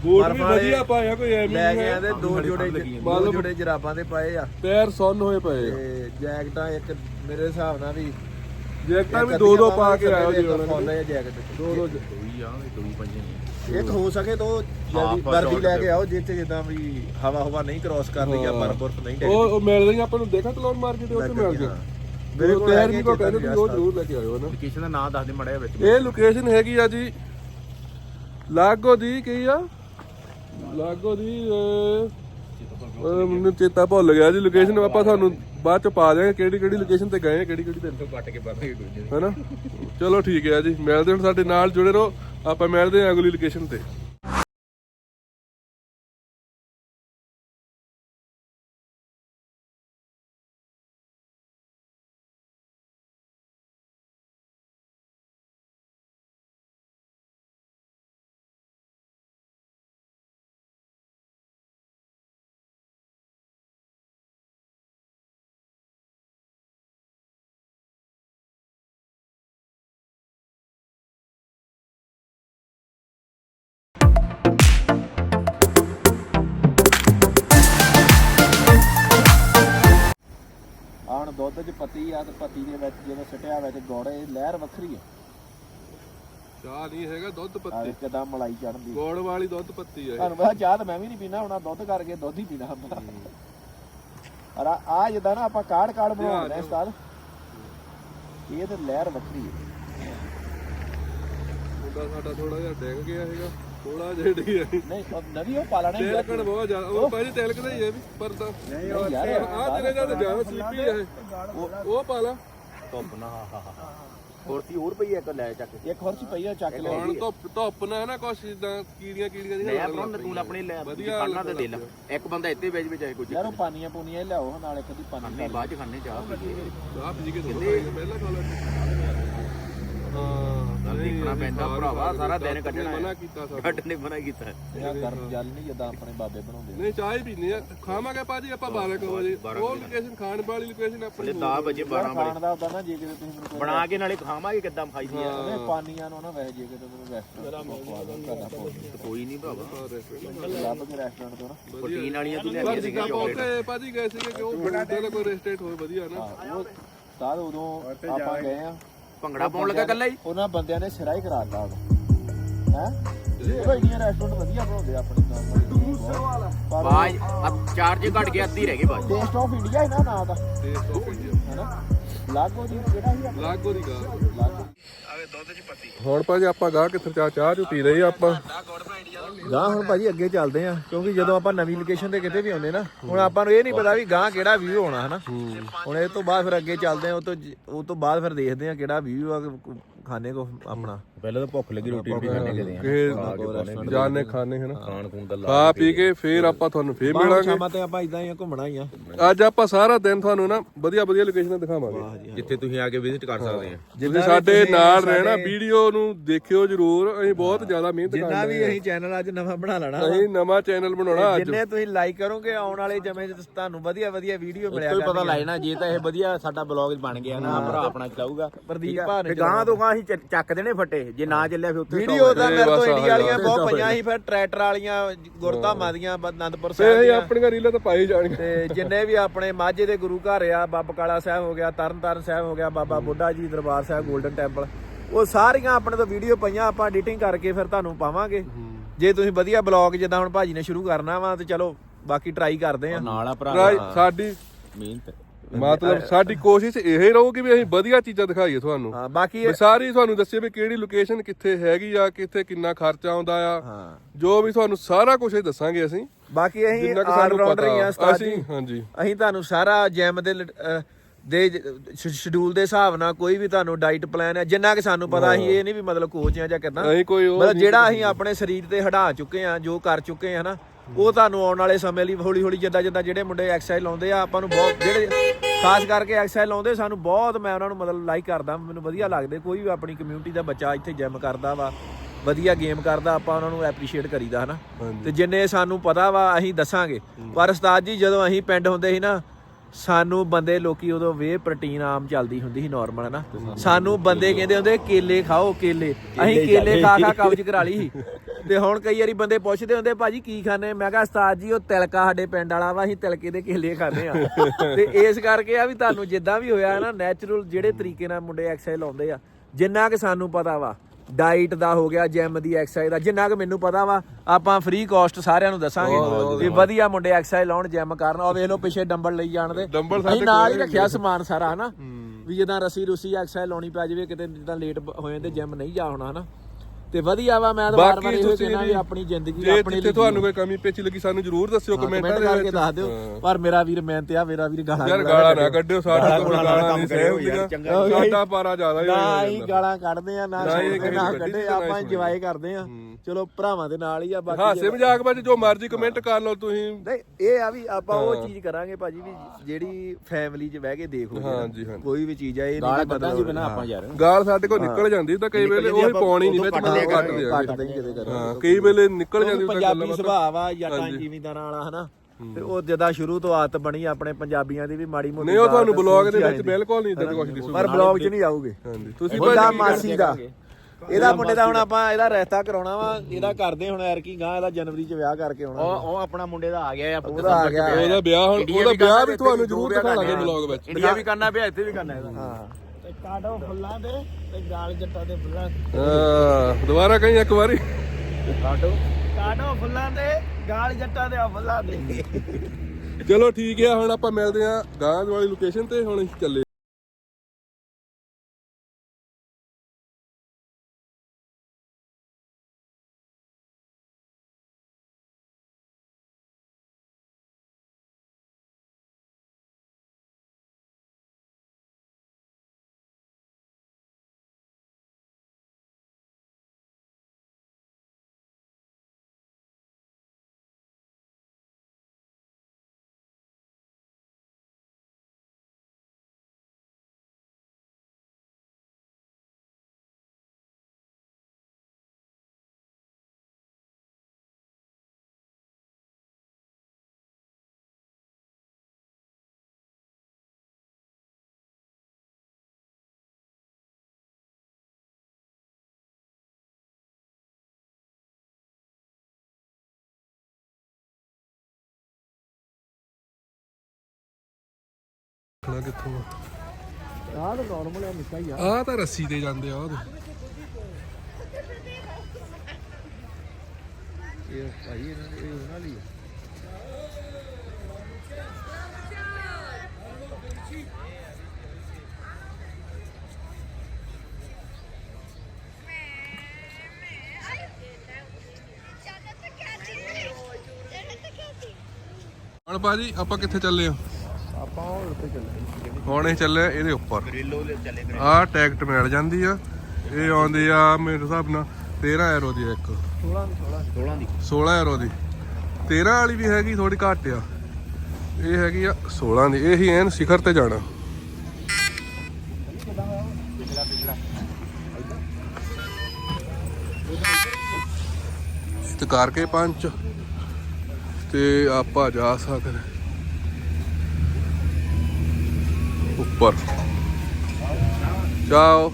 ਬੂਟ ਵੀ ਵਧੀਆ ਪਾਇਆ ਕੋਈ ਐਵੇਂ ਲੈ ਨਹੀਂ ਕੇ ਆਂਦੇ ਦੋ ਜੋੜੇ ਦੋ ਜੋੜੇ ਜਰਾਬਾਂ ਦੇ ਪਏ ਆ। ਪੈਰ ਸੁੰਨ ਹੋਏ ਪਏ ਆ। ਤੇ ਜੈਕਟਾਂ ਇੱਕ ਮੇਰੇ ਹਿਸਾਬ ਨਾਲ ਵੀ ਜੈਕਟਾਂ ਵੀ ਦੋ ਦੋ ਪਾ ਕੇ ਆਇਓ ਜੀ ਉਹਨਾਂ ਨੇ। ਦੋ ਦੋ ਦੋਈ ਆ ਦੋਈ ਪੰਜੇ ਇੱਕ ਹੋ ਸਕੇ ਤਾਂ ਹਾਂ, ਜਲਦੀ ਵਰਦੀ ਲੈ ਕੇ ਆਓ ਜਿੱਥੇ ਜਿੱਦਾਂ ਵੀ ਹਵਾ ਹਵਾ ਨਹੀਂ ਕ੍ਰਾਸ ਕਰਦੀ ਜਾਂ ਬਰਫ ਬਰਫ ਨਹੀਂ ਉਹ ਉਹ ਮਿਲ ਰਹੀਆਂ ਆਪਾਂ ਨੂੰ ਦੇਖਾ ਕਲੋਨ ਮਾਰਕੀਟ ਉੱਥੇ ਮਿਲ ਡੈਕਦੀ ਗਿਆ ਮੇਰੇ ਕੋਲ ਪੈਰ ਹੈਗੇ ਵੀ ਕੋ ਕਹਿੰਦੇ ਨਹੀਂ ਤੁਸੀਂ ਉਹ ਜ਼ਰੂਰ ਲੈ ਕੇ ਆਇਓ ਨਾ। ਲੋਕੇਸ਼ਨ ਦਾ ਨਾਮ ਦੱਸ ਦੇ ਮੜਿਆ ਵਿੱਚ ਇਹ ਲੋਕੇਸ਼ਨ ਹੈਗੀ ਆ ਜੀ ਲਾਗੋ ਦੀ ਕੀ ਆ? ਲਾਗੋ ਦੀ ਮੈਨੂੰ ਚੇਤਾ ਭੁੱਲ ਗਿਆ ਜੀ ਲੋਕੇਸ਼ਨ ਆਪਾਂ ਤੁਹਾਨੂੰ ਬਾਅਦ ਚ ਪਾ ਦਿਆਂਗੇ ਕਿਹੜੀ ਕਿਹੜੀ ਲੋਕੇਸ਼ਨ ਤੇ ਗਏ ਆ ਕਿਹੜੀ ਕਿਹੜੀ ਤੇ ਕੱਟ ਕੇ ਬਾਬੇ ਦੂਜੇ ਹੈਨਾ? ਚਲੋ ਠੀਕ ਹੈ ਜੀ ਮਿਲਦੇ ਹੁਣ ਸਾਡੇ ਨਾਲ ਜੁੜੇ ਰਹੋ। ਆਪਾਂ ਮਿਲਦੇ ਹਾਂ ਅਗਲੀ ਲੋਕੇਸ਼ਨ ਤੇ। ਦੁੱਧ 'ਚ ਪੱਤੀ ਆ ਤੇ ਪੱਤੀ ਦੇ ਵਿੱਚ ਜਦੋਂ ਸਟਿਆ ਵਿੱਚ ਗੁੜ ਇਹ ਲਹਿਰ ਵੱਖਰੀ ਆ। ਚਾਹ ਨਹੀਂ ਹੈਗਾ ਦੁੱਧ ਆ ਪੱਤੀ ਕਿਦਾਂ ਮਲਾਈ ਚੜਦੀ ਗੋੜ ਵਾਲੀ ਦੁੱਧ ਪੱਤੀ ਆ ਤੁਹਾਨੂੰ ਪਤਾ ਚਾਹ ਤਾਂ ਮੈਂ ਵੀ ਨਹੀਂ ਪੀਣਾ ਹੁਣ ਦੁੱਧ ਕਰਕੇ ਦੁੱਧ ਹੀ ਪੀਣਾ ਹੁੰਦਾ। ਅਰ ਆ ਜਿੱਦਾਂ ਨਾ ਆਪਾਂ ਕਾੜ ਕਾੜ ਬਣਾਉਂਦੇ ਆ ਸਟਾਰ ਇਹ ਤੇ ਲਹਿਰ ਵੱਖਰੀ ਹੈ ਮੁੰਡਾ ਸਾਡਾ ਥੋੜਾ ਜਿਹਾ ਡਿੱਗ ਗਿਆ ਹੈਗਾ ਥੋੜਾ ਜਿਹਾ ਡਿੱਗ ਗਿਆ ਨਹੀਂ ਉਹ ਨਵੀਂ ਉਹ ਪਾਲਣਾ ਹੀ ਤਿਲਕਣ ਬਹੁਤ ਜ਼ਿਆਦਾ। ਉਹ ਭਾਜੀ ਤਿਲਕਦਾ ਹੀ ਹੈ ਵੀ ਪਰ ਤਾਂ ਨਹੀਂ ਯਾਰ ਆਹ ਤੇਰੇ ਦਾ ਤਾਂ ਜ਼ਿਆਦਾ ਸਲਿੱਪੀ ਹੈ। ਉਹ ਉਹ ਪਾ ਲਾ ਧੁੱਪ ਨਾ ਹਾ ਹਾ ਹਾ। ਹੋਰ ਸੀ ਹੋਰ ਪਈ ਇੱਕ ਲੈ ਚੱਕ ਇੱਕ ਹੋਰ ਚ ਪਈ ਆ ਚੱਕ ਲੈ। ਹੁਣ ਧੁੱਪ ਧੁੱਪ ਨਾ ਹੈ ਨਾ ਕੁਛ ਇਦਾਂ ਕੀੜੀਆਂ ਕੀੜੀਆਂ ਲੈ ਦੀਆਂ ਆਪਣਾ ਤੂੰ ਆਪਣੇ ਲੈ ਪੜਨਾ ਤੇ ਦੇ ਲੈ। ਇੱਕ ਬੰਦਾ ਇੱਥੇ ਵੇਚ ਵਿੱਚ ਆਏ ਕੁਝ ਯਾਰ ਉਹ ਪਾਨੀਆਂ ਪੂਨੀਆਂ ਹੀ ਲਿਆਓ ਨਾਲ ਇੱਕ ਦੀ ਪਾਣੀ ਖਾਣੇ ਬਾਅਦ ਚ ਖਾਣੇ ਚਾਹ ਪੀ ਕੇ। ਚਾਹ ਪੀ ਕੇ ਪਹਿਲਾਂ ਖਾ ਲੈ ਹਾਂ ਗੱਲ ਦੇਖਣਾ ਪੈਂਦਾ ਭਰਾਵਾ ਸਾਰਾ ਦਿਨ ਕੱਢਣਾ ਮਨਾ ਕੀਤਾ ਸਾ ਕੱਢ ਨੇ ਮਨਾ ਕੀਤਾ ਇਹ ਗਰਮ ਜਲ ਨਹੀਂ ਜਿੱਦਾਂ ਆਪਣੇ ਬਾਬੇ ਬਣਾਉਂਦੇ। ਨਹੀਂ ਚਾਹ ਹੀ ਪੀਨੇ ਆ। ਖਾਵਾਂਗੇ ਭਾਜੀ ਆਪਾਂ 12 ਕੁ ਵਜੇ। ਉਹ ਲੋਕੇਸ਼ਨ ਖਾਣ ਵਾਲੀ ਲੋਕੇਸ਼ਨ ਆਪਣੀ ਹਲੇ 10 ਵਜੇ 12 ਵਜੇ। ਖਾਣ ਦਾ ਉਦਾਂ ਨਾ ਜੇ ਕਿਤੇ ਤੁਸੀਂ ਮੈਨੂੰ ਬਣਾ ਕੇ ਨਾਲੇ ਖਾਵਾਂਗੇ ਕਿੱਦਾਂ ਖਾਈ ਦੀ ਆ। ਉਹਨੇ ਪਾਨੀਆਂ ਨੂੰ ਨਾ ਵੈਸੇ ਜੇ ਕਿਤੇ ਮੈਨੂੰ ਰੈਸਟੋਰੈਂਟ ਕੋਈ ਨਹੀਂ ਭਰਾਵਾ। ਲੱਭ ਕੇ ਰੈਸਟੋਰੈਂਟ ਤੋਂ ਨਾ। ਪ੍ਰੋਟੀਨ ਵਾਲੀਆਂ ਤੂੰ ਲੈ ਕੇ ਆਪਾਂ ਉੱਥੇ ਭਾਜੀ ਗਏ ਸੀਗੇ ਕਿ ਉਹ ਦਾ। ਕੋਈ ਰੈਸਟੇਟ ਹੋਵੇ ਵਧੀਆ ਨਾ। ਉਹ ਤਾਂ ਉਦੋਂ ਆਪਾਂ ਗਏ ਆ। ਭੰਗੜਾ ਪਾਉਣ ਲੱਗਾ ਕੱਲਾ ਹੀ? ਉਹਨਾਂ ਬੰਦਿਆਂ ਨੇ ਸਿਰਾ ਹੀ ਕਰਾਤਾ ਉਹ ਹੈ? ਉਹ ਇੰਡੀਅਨ ਰੈਸਟੋਰੈਂਟ ਵਧੀਆ ਬਣਾਉਂਦੇ ਆ ਆਪਣੇ ਨਾਲ। ਪਰ ਬਾਜ ਚਾਰਜ ਘਟ ਗਿਆ ਅੱਧੀ ਰਹਿ ਗਈ ਬਾਜ ਟੇਸਟ ਆਫ ਇੰਡੀਆ ਹੀ ਨਾ ਨਾਂ ਦਾ ਟੇਸਟ ਆਫ ਇੰਡੀਆ ਹੈਨਾ? ਲਾਗੋ ਦੀ ਕਿਹੜਾ ਸੀ ਲਾਗੋ ਦੀ ਗਾ। ਲਾਗੋ ਹੁਣ ਭਾਜੀ ਆਪਾਂ ਗਾ ਕਿੱਥੇ ਚਾਹ ਚਾਹ ਚੁ ਪੀ ਰਹੇ ਆ ਆਪਾਂ। ਗਾਂ ਹੁਣ ਭਾਜੀ ਅੱਗੇ ਚੱਲਦੇ ਆ, ਕਿਉਂਕਿ ਜਦੋਂ ਆਪਾਂ ਨਵੀਂ ਲੋਕੇਸ਼ਨ ਤੇ ਕਿਤੇ ਵੀ ਆਉਂਦੇ ਨਾ, ਹੁਣ ਆਪਾਂ ਨੂੰ ਇਹ ਨਹੀਂ ਪਤਾ ਵੀ ਗਾਂ ਕਿਹੜਾ ਵਿਊ ਹੋਣਾ, ਹਨਾ? ਹੁਣ ਇਹ ਤੋਂ ਬਾਅਦ ਫਿਰ ਅੱਗੇ ਚੱਲਦੇ ਆ, ਉਹ ਤੋਂ ਉਹ ਤੋਂ ਬਾਅਦ ਫਿਰ ਦੇਖਦੇ ਆ ਕਿਹੜਾ ਵਿਊ ਆ ਖਾਣੇ ਕੋ ਆਪਣਾ। ਪਹਿਲਾਂ ਤਾਂ ਭੁੱਖ ਲੱਗੀ ਰੋਟੀ ਵੀ ਖਾਣੇ ਕਿਤੇ ਕਿ ਜਾਣੇ ਖਾਣੇ ਹਨਾ? ਖਾਣ ਖੂਨ ਦਾ ਖਾ ਪੀ ਕੇ ਫੇਰ ਆਪਾਂ ਤੁਹਾਨੂੰ ਫੇਰ ਮਿਲਾਂਗੇ। ਸ਼ਾਮਾਂ ਤੇ ਆਪਾਂ ਇਦਾਂ ਹੀ ਆ, ਘੁੰਮਣਾ ਹੀ ਆ। ਅੱਜ ਆਪਾਂ ਸਾਰਾ ਦਿਨ ਤੁਹਾਨੂੰ ਨਾ ਵਧੀਆ ਵਧੀਆ ਲੋਕੇਸ਼ਨਾਂ ਦਿਖਾਵਾਂਗੇ। ਜਿੱਥੇ ਤੁਸੀਂ ਆ ਕੇ ਵਿਜ਼ਿਟ ਕਰ ਸਕਦੇ ਆ। ਤੁਸੀਂ ਸਾਡੇ ਨਾਲ ਰਹਿਣਾ ਵੀਡੀਓ ਨੂੰ ਦੇਖਿਓ ਜਰੂਰ। ਅਸੀਂ ਬਹੁਤ ਜ਼ਿਆਦਾ ਮਿਹਨਤ ਜਿੰਨਾ ਕਰਦੇ ਵੀ ਅਸੀਂ ਚੈਨਲ ਅੱਜ ਨਵਾਂ ਬਣਾ ਲੈਣਾ ਅਸੀਂ ਨਵਾਂ ਚੈਨਲ ਬਣਾਉਣਾ ਅੱਜ। ਜਿੰਨੇ ਤੁਸੀਂ ਲਾਈਕ ਕਰੋਗੇ ਆਉਣ ਵਾਲੇ ਸਮੇਂ 'ਚ ਤੁਹਾਨੂੰ ਵਧੀਆ ਵਧੀਆ ਵੀਡੀਓ ਮਿਲਿਆ ਕੋਈ ਪਤਾ ਲੱਗ ਜਾਣਾ ਜੇ ਤਾਂ ਇਹ ਵਧੀਆ ਸਾਡਾ ਬਲੌਗ ਬਣ ਗਿਆ ਨਾ ਭਰਾ ਆਪਣਾ ਚਲਾਊਗਾ ਪ੍ਰਦੀਪ ਭਾ ਨੇ ਤੇ ਗਾਂ ਤੋਂ ਗਾਂ ਅਸੀਂ ਚ- ਚੱਕ ਦੇਣੇ ਫੱਟੇ। ਜੇ ਨਾ ਚੱਲਿਆ ਫਿਰ ਉੱਥੇ ਵੀਡੀਓ ਤਾਂ ਮੇਰੇ ਤੋਂ ਇੰਡੀਆ ਵਾਲੀਆਂ ਬਹੁਤ ਪਈਆਂ ਸੀ ਫਿਰ ਟਰੈਕਟਰ ਵਾਲੀਆਂ ਗੁਰਧਾਮਾਂ ਦੀਆਂ ਤੇ ਸਾਹਿਬ ਦੀਆਂ। ਆਪਣੀਆਂ ਰੀਲਾਂ ਤਾਂ ਪਾਈ ਜਾਣਗੇ ਤੇ ਜਿੰਨੇ ਵੀ ਆਪਣੇ ਮਾਝੇ ਦੇ ਗੁਰੂ ਘਰ ਆ ਬਾਬਾ ਕਾਲਾ ਸਾਹਿਬ ਹੋ ਗਿਆ ਤਰਨਤਾਰਨ ਸਾਹਿਬ ਹੋ ਗਿਆ ਬਾਬਾ ਬੁੱਢਾ ਜੀ ਦਰਬਾਰ ਸਾਹਿਬ 골ਡਨ ਟੈਂਪਲ ਉਹ ਸਾਰੀਆਂ ਆਪਣੇ ਤੋਂ ਵੀਡੀਓ ਪਈਆਂ ਆਪਾਂ ਐਡੀਟਿੰਗ ਕਰਕੇ ਫਿਰ ਤੁਹਾਨੂੰ ਪਾਵਾਂਗੇ। ਜੇ ਤੁਸੀਂ ਵਧੀਆ ਬਲੌਗ ਜਿੱਦਾਂ ਹੁਣ ਭਾਜੀ ਨੇ ਸ਼ੁਰੂ ਕਰਨਾ ਵਾ ਤੇ ਚਲੋ ਬਾਕੀ ਟਰਾਈ ਕਰਦੇ ਆ। ਨਾਲ ਆ ਭਰਾ ਰਾਈ ਸਾਡੀ ਮਿਹਨਤ। ਮਤਲਬ ਸਾਡੀ ਕੋਸ਼ਿਸ਼ ਇਹ ਹੀ ਰਹੂਗੀ ਵੀ ਅਸੀਂ ਵਧੀਆ ਚੀਜ਼ਾਂ ਦਿਖਾਈਏ ਤੁਹਾਨੂੰ। ਹਾਂ ਬਾਕੀ ਵੀ ਸਾਰੀ ਤੁਹਾਨੂੰ ਦੱਸੀਏ ਵੀ ਕਿਹੜੀ ਲੋਕੇਸ਼ਨ ਕਿੱਥੇ ਹੈਗੀ ਆ ਕਿੱਥੇ ਕਿੰਨਾ ਖਰਚਾ ਆਉਂਦਾ ਆ। ਹਾਂ। ਜੋ ਵੀ ਤੁਹਾਨੂੰ ਸਾਰਾ ਕੁਝ ਹੀ ਦੱਸਾਂਗੇ ਅਸੀਂ। ਬਾਕੀ ਅਸੀਂ ਜਿੰਨਾ ਕੁ ਆਲ ਸਾਨੂੰ ਰਾਉਂਡਰ ਹੀ ਆ ਉਸਤਾਦ ਅਸੀਂ ਜੀ। ਹਾਂਜੀ। ਅਸੀਂ ਤੁਹਾਨੂੰ ਸਾਰਾ ਜਿਮ ਦੇ ਅਹ ਦੇ ਸ਼ਡਿਊਲ ਦੇ ਹਿਸਾਬ ਨਾਲ ਕੋਈ ਵੀ ਤੁਹਾਨੂੰ ਡਾਈਟ ਪਲਾਨ ਹੈ ਜਿੰਨਾ ਕਿ ਸਾਨੂੰ ਪਤਾ ਅਸੀਂ ਇਹ ਨਹੀਂ ਵੀ ਮਤਲਬ ਕੋਚ ਆ ਜਾਂ ਕਿਦਾਂ। ਅਸੀਂ ਕੋਈ ਉਹ ਮਤਲਬ ਜਿਹੜਾ ਅਸੀਂ ਆਪਣੇ ਸਰੀਰ ਤੇ ਹਟਾ ਚੁੱਕੇ ਆ ਜੋ ਕਰ ਚੁੱਕੇ ਆ ਨਾ ਉਹ ਤੁਹਾਨੂੰ ਆਉਣ ਵਾਲੇ ਸਮੇਂ ਲਈ ਹੌਲੀ ਹੌਲੀ ਜਿੱਦਾਂ ਜਿੱਦਾਂ ਜਿਹੜੇ ਮੁੰਡੇ ਐਕਸਰਸਾਈਜ਼ ਲਾਉਂਦੇ ਆ ਆਪਾਂ ਨੂੰ ਬਹੁਤ ਜਿਹੜੇ ਖਾਸ ਕਰਕੇ ਐਕਸਰਸਾਈਜ਼ ਲਾਉਂਦੇ ਸਾਨੂੰ ਬਹੁਤ ਮੈਂ ਉਹਨਾਂ ਨੂੰ ਮਤਲਬ ਲਾਈਕ ਕਰਦਾ ਮੈਨੂੰ ਵਧੀਆ ਲੱਗਦੇ ਕੋਈ ਵੀ ਆਪਣੀ ਕਮਿਊਨਿਟੀ ਦਾ ਬੱਚਾ ਇੱਥੇ ਜਿਮ ਕਰਦਾ ਵਾ ਵਧੀਆ ਗੇਮ ਕਰਦਾ ਆਪਾਂ ਉਹਨਾਂ ਨੂੰ ਐਪਰੀਸ਼ੀਏਟ ਕਰੀਦਾ ਹਨਾ। ਤੇ ਜਿੰਨੇ ਸਾਨੂੰ ਪਤਾ ਵਾ ਅਸੀਂ ਦੱਸਾਂਗੇ। ਪਰ ਉਸਤਾਦ ਜੀ ਜਦੋਂ ਅਸੀਂ ਪਿੰਡ ਹੁੰਦੇ ਸੀ ਨਾ ਸਾਨੂੰ ਬੰਦੇ ਲੋਕੀ ਉਦੋਂ ਵੇ ਪ੍ਰੋਟੀਨ ਆਮ ਚੱਲਦੀ ਹੁੰਦੀ ਸੀ ਨਾਰਮਲ ਨਾ ਸਾਨੂੰ ਬੰਦੇ ਕਹਿੰਦੇ ਹੁੰਦੇ ਕੇਲੇ ਖਾਓ ਕੇਲੇ। ਅਸੀਂ ਕੇਲੇ ਖਾ ਖਾ ਕਬਜ਼ ਕਰਾ ਲਈ ਸੀ। ਤੇ ਹੁਣ ਕਈ ਵਾਰੀ ਬੰਦੇ ਪੁੱਛਦੇ ਹੁੰਦੇ ਭਾਜੀ ਕੀ ਖਾਣੇ ਮੈਂ ਕਿਹਾ ਉਸਤਾਦ ਜੀ ਉਹ ਤਿਲਕਾ ਸਾਡੇ ਪਿੰਡ ਵਾਲਾ ਵਾ ਅਸੀਂ ਤਿਲਕੇ ਦੇ ਕੇਲੇ ਖਾਂਦੇ ਆ ਤੇ ਇਸ ਕਰਕੇ ਆ ਵੀ ਤੁਹਾਨੂੰ ਜਿੱਦਾਂ ਵੀ ਹੋਇਆ ਨਾ ਨੈਚੁਰਲ ਜਿਹੜੇ ਤਰੀਕੇ ਨਾਲ ਮੁੰਡੇ ਐਕਸਰਸਾਈਜ਼ ਲਾਉਂਦੇ ਆ ਜਿੰਨਾ ਕਿ ਸਾਨੂੰ ਪਤਾ ਵਾ ਡਾਈਟ ਦਾ ਹੋ ਗਿਆ ਜਿਮ ਦੀ ਐਕਸਰਸਾਈਜ਼ ਦਾ ਜਿੰਨਾ ਕਿ ਮੈਨੂੰ ਪਤਾ ਵਾ ਆਪਾਂ ਫ੍ਰੀ ਕਾਸਟ ਸਾਰਿਆਂ ਨੂੰ ਦੱਸਾਂਗੇ ਵੀ ਵਧੀਆ ਮੁੰਡੇ ਐਕਸਰਸਾਈਜ਼ ਲਾਉਣ ਜਿਮ ਕਰਨ। ਉਹ ਵੇਖ ਲਓ ਪਿੱਛੇ ਡੰਬਲ ਲਈ ਜਾਣਦੇ ਡੰਬਲ ਅਸੀਂ ਨਾਲ ਹੀ ਰੱਖਿਆ ਸਮਾਨ ਸਾਰਾ ਹਨਾ? ਵੀ ਜਿੱਦਾਂ ਰਸੀ ਰੁਸੀ ਐਕਸਰਸਾਈਜ਼ ਲਾਉਣੀ ਪੈ ਜਾਵੇ ਕਿਤੇ ਜਿੱਦਾਂ ਲੇਟ ਹੋ ਜਾਂਦੇ ਜਿਮ ਨਹੀਂ ਜਾ ਹੋਣਾ ਹਨਾ? ਤੇ ਵਧੀਆ ਵਾ ਮੈਂ ਤਾਂ ਵਾਰ ਬਾਕੀ ਇਹੋ ਤੁਸੀਂ ਕਹਿਣਾ ਵੀ ਵੀ ਆਪਣੀ ਜ਼ਿੰਦਗੀ ਜੇ ਆਪਣੇ ਜਿੱਥੇ ਤੁਹਾਨੂੰ ਕੋਈ ਕਮੀ ਪੇਚੀ ਲੱਗੀ ਸਾਨੂੰ ਜ਼ਰੂਰ ਦੱਸਿਓ ਕਮੈਂਟ ਕਮੈਂਟਾਂ ਦੇ ਕਰਕੇ ਵਿੱਚ। ਦੱਸ ਦਿਓ। ਪਰ ਮੇਰਾ ਵੀਰ ਮਿਹਨਤ ਆ ਮੇਰਾ ਵੀਰ ਗਾਲਾਂ ਯਾਰ ਗੁਲਾਂ ਗਾਲਾਂ ਨਾ ਕੱਢਿਓ ਸਾਡਾ ਤੋਂ ਗਾਲਾਂ ਗਾਲਾਂ ਕੰਮ ਨਹੀਂ ਕਰਿਓ ਯਾਰ, ਚੰਗਾ ਸਾਡਾ ਪਾਰਾ ਜ਼ਿਆਦਾ ਹੀ ਨਾ ਹੋ ਹੀ ਜਾਂਦਾ। ਗਾਲਾਂ ਕੱਢਦੇ ਆ ਨਾ ਨਾ ਕਦੀ ਕੱਢੇ ਆਪਾਂ। ਇੰਜੋਏ ਕਰਦੇ ਆ। ਚਲੋ ਭਰਾਵਾਂ ਦੇ ਨਾਲ ਹੀ ਆ ਬਾਕੀ ਹਾਸੇ ਮਜ਼ਾਕ ਵਿੱਚ ਜੋ ਮਰਜ਼ੀ ਕਮੈਂਟ ਕਰ ਲਓ ਤੁਸੀਂ। ਨਹੀਂ ਇਹ ਆ ਵੀ ਆਪਾਂ ਉਹ ਚੀਜ਼ ਕਰਾਂਗੇ ਭਾਜੀ ਵੀ ਜਿਹੜੀ ਫੈਮਿਲੀ 'ਚ ਬਹਿ ਕੇ ਦੇਖ ਹੋ ਹਾਂਜੀ, ਹਾਂਜੀ। ਕੋਈ ਵੀ ਚੀਜ਼ ਆ ਇਹ ਗਾਲ ਨਹੀਂ ਕੱਢਾਂਗੇ ਬਿਨਾ ਆਪਾਂ ਯਾਰ। ਗਾਲ ਸਾਡੇ ਕੋਲ ਨਿਕਲ ਜਾਂਦੀ ਤਾਂ ਕਈ ਵੇਲੇ ਉਹ ਪਾਉਣੀ ਨਹੀਂ ਵਿੱਚ ਕਿਤੇ ਕਰਾਂਗੇ ਹਾਂ ਕਈ ਵੇਲੇ ਨਿਕਲ ਜਾਂਦੀ ਪੰਜਾਬੀ ਗੱਲਾਂ ਸੁਭਾਅ ਆ ਜੱਟਾਂ ਜ਼ਿਮੀਂਦਾਰਾਂ ਵਾਲਾ ਹਨਾ? ਤੇ ਉਹ ਜਦਾ ਸ਼ੁਰੂ ਤੋਂ ਆਦਤ ਬਣੀ ਆਪਣੇ ਪੰਜਾਬੀਆਂ ਦੀ ਵੀ ਮਾੜੀ ਮੋਟੀ ਨਹੀਂ ਉਹ ਤੁਹਾਨੂੰ ਬਲੌਗ ਦੇ ਵਿੱਚ। ਬਿਲਕੁਲ ਨਹੀਂ ਇਦਾਂ ਕੁਝ ਦਿਸੂਗਾ। ਪਰ ਬਲੌਗ 'ਚ ਨਹੀਂ ਆਉਗੇ ਹਾਂਜੀ ਤੁਸੀਂ ਉਹਦਾ ਮਾਸੀ ਦਾ। ਇਹਦਾ ਮੁੰਡੇ ਦਾ ਹੁਣ ਆਪਾਂ ਇਹਦਾ ਰਿਸ਼ਤਾ ਕਰਾਉਣਾ ਵਾ ਇਹਦਾ ਕਰਦੇ ਹੁਣ ਯਾਰ ਕੀ ਗਾਂ ਇਹਦਾ ਜਨਵਰੀ 'ਚ ਵਿਆਹ ਕਰਕੇ ਆਉਣਾ। ਉਹ ਉਹ ਆਪਣਾ ਮੁੰਡੇ ਦਾ ਆ ਗਿਆ ਆ ਉਹਦਾ ਆ ਗਿਆ। ਉਹਦਾ ਵਿਆਹ ਹੁਣ ਉਹਦਾ ਵਿਆਹ ਵੀ ਤੁਹਾਨੂੰ ਜ਼ਰੂਰ ਦਿਖਾਵਾਂਗੇ। ਬਲੌਗ ਵਿੱਚ। ਇੰਡੀਆ ਵੀ ਕਰਨਾ ਪਿਆ ਇੱਥੇ ਵੀ ਕਰਨਾ ਇਹਦਾ। ਹਾਂ। ਤੇ ਕਾਟੋ ਫੁੱਲਾਂ ਦੇ ਤੇ ਗਾਲ ਜੱਟਾਂ ਦੇ ਫੁੱਲਾਂ ਹਾਂ ਦੁਬਾਰਾ ਕਹੀਂ ਇੱਕ ਵਾਰੀ। ਕਾਟੋ? ਕਾਟੋ ਫੁੱਲਾਂ ਦੇ ਗਾਲ ਜੱਟਾਂ ਦੇ ਫੁੱਲਾਂ ਦੇ। ਚਲੋ ਠੀਕ ਆ ਹੁਣ ਆਪਾਂ ਮਿਲਦੇ ਆ ਗਾਂ ਵਾਲੀ ਲੋਕੇਸ਼ਨ ਤੇ ਹੁਣ ਅਸੀਂ ਚੱਲੇ ਕਿੱਥੋਂ ਆ? ਆਹ ਤਾਂ ਨਾਰਮਲ ਆ ਨਿੱਕਾ ਹੀ ਆ। ਆਹ ਤਾਂ ਰੱਸੀ ਤੇ ਜਾਂਦੇ ਆ ਉਹਦੇ ਇਹ ਭਾਈ ਇਹਨਾਂ ਦੇ ਇਹ ਉਹਨਾਂ ਲਈ ਆ। ਹੁਣ ਭਾਜੀ ਆਪਾਂ ਕਿੱਥੇ ਚੱਲੇ ਆ? ਆਪਾਂ ਉਹ ਉੱਤੇ ਚੱਲੇ ਹੁਣ ਇਹ ਚੱਲੇ ਇਹਦੇ ਉੱਪਰ। ਗ੍ਰਿਲੋ ਲੈ ਚੱਲੇ ਆਹ ਟੈਕਟ ਮਿਲ ਜਾਂਦੀ ਆ। ਇਹ ਆਉਂਦੀ ਆ ਮੇਰੇ ਹਿਸਾਬ ਨਾਲ 13 ਐਰੋ ਦੀ ਆ ਇੱਕ। 16 16 16 ਦੀ 16 ਐਰੋ ਦੀ। 13 ਵਾਲੀ ਵੀ ਹੈਗੀ ਥੋੜੀ ਘੱਟ ਆ। ਇਹ ਹੈਗੀ ਆ 16 ਦੀ। ਇਹ ਹੀ ਐਨ ਸਿਖਰ ਤੇ ਜਾਣਾ। ਤੇ ਕਰਕੇ ਪੰਜ। ਤੇ ਆਪਾਂ ਜਾ ਸਕਦੇ। Porco. Ciao.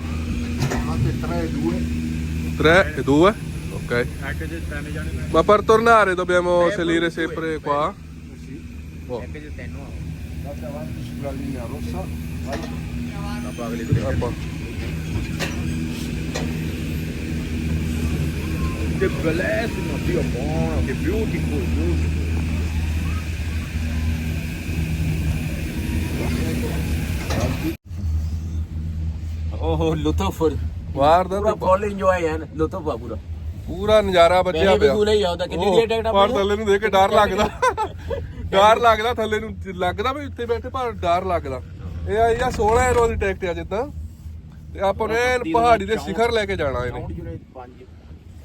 3 e 2. 3 e 2? Ok. Ma per tornare dobbiamo salire sempre qua? Sì. Oh. Andate avanti sulla linea rossa. Vai. Che bellezza, Dio buono, che beautiful, beautiful. Oh, ਲੁਤਫ ਬਾਹਰ ਦਾ ਪੂਰਾ ਤਾਂ ਫੁੱਲ ਇੰਜੋਏ ਹੈ ਲੁਤਫ ਆ ਪੂਰਾ। ਪੂਰਾ ਨਜ਼ਾਰਾ ਬੱਜਿਆ ਪਿਆ। ਵਸੂਲੇ ਹੀ ਆਉਂਦਾ ਕਿੰਨੀ ਦੀ ਟਿਕਟ ਪਰ ਥੱਲੇ ਨੂੰ ਦੇਖ ਕੇ ਡਰ ਲੱਗਦਾ। ਡਰ ਲੱਗਦਾ ਥੱਲੇ ਨੂੰ। ਲੱਗਦਾ ਵੀ ਉੱਤੇ ਬੈਠੇ ਪਰ ਡਰ ਲੱਗਦਾ। ਇਹ ਆ 16 ਯੂਰੋ ਦੀ ਟਿਕਟ ਆ ਜਿੱਦਾਂ। ਤੇ ਆਪਾਂ ਨੇ ਪਹਾੜੀ ਦੇ ਸਿਖਰ ਲੈ ਕੇ ਜਾਣਾ ਇਹਨੇ।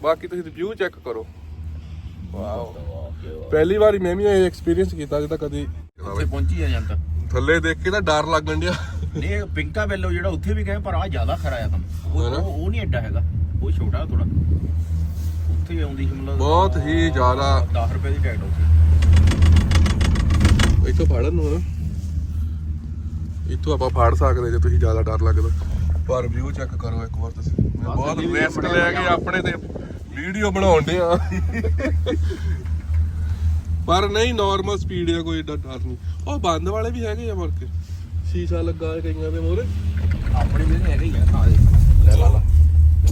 ਬਾਕੀ ਤੁਸੀਂ ਵਿਊ ਚੈੱਕ ਕਰੋ। ਵਾਓ। ਪਹਿਲੀ ਵਾਰੀ ਮੈਂ ਵੀ ਇਹ ਐਕਸਪੀਰੀਅੰਸ ਕੀਤਾ ਜਿੱਦਾਂ ਕਦੀ ਉੱਥੇ ਪਹੁੰਚੀ ਆ ਜਾਂਦਾ ਥੱਲੇ ਦੇਖ ਕੇ ਤਾਂ ਡਰ ਲੱਗਣ ਡਿਆ। ਨਹੀਂ ਪਿੰਕਾ ਬੈਲੋ ਜਿਹੜਾ ਉੱਥੇ ਵੀ ਗਏ ਪਰ ਆ ਜ਼ਿਆਦਾ ਖਰਾ ਆ ਕੰਮ। ਉਹ? ਉਹ ਨਹੀਂ ਐਡਾ ਹੈਗਾ। ਉਹ ਛੋਟਾ ਥੋੜਾ ਉੱਥੇ ਆਉਂਦੀ ਸੀ ਮਤਲਬ ਬਹੁਤ ਹੀ ਜ਼ਿਆਦਾ 10 ਰੁਪਏ ਦੀ ਟਿਕਟ ਉੱਥੇ। ਇੱਥੋਂ ਫੜਨ ਨੂੰ ਨਾ ਇੱਥੋਂ ਆਪਾਂ ਫਾੜ ਸਕਦੇ ਜੇ ਤੁਸੀਂ ਜ਼ਿਆਦਾ ਡਰ ਲੱਗਦਾ। ਪਰ ਵਿਊ ਚੈੱਕ ਕਰੋ ਇੱਕ ਵਾਰ ਤੁਸੀਂ। ਮੈਂ ਬਹੁਤ ਰਿਸਕ ਲੈ ਕੇ ਆਪਣੇ ਤੇ ਵੀਡੀਓ ਬਣਾਉਣ ਦੇ ਆ ਪਰ ਨਹੀਂ ਨਾਰਮਲ ਸਪੀਡ ਆ ਕੋਈ ਏਡਾ ਡਰ ਨਹੀਂ। ਉਹ ਬੰਦ ਵਾਲੇ ਵੀ ਹੈਗੇ ਆ ਮਰ ਕੇ ਸ਼ੀਸ਼ਾ ਲੱਗਾ ਹੈ ਕਈਆਂ ਦੇ ਮੋਰੇ। ਆਪਣੀ ਵੀ ਨਹੀਂ ਹੈਗਾ ਹੀ ਆ ਖਾ ਦੇ ਲੈ ਲਾ ਲਾ।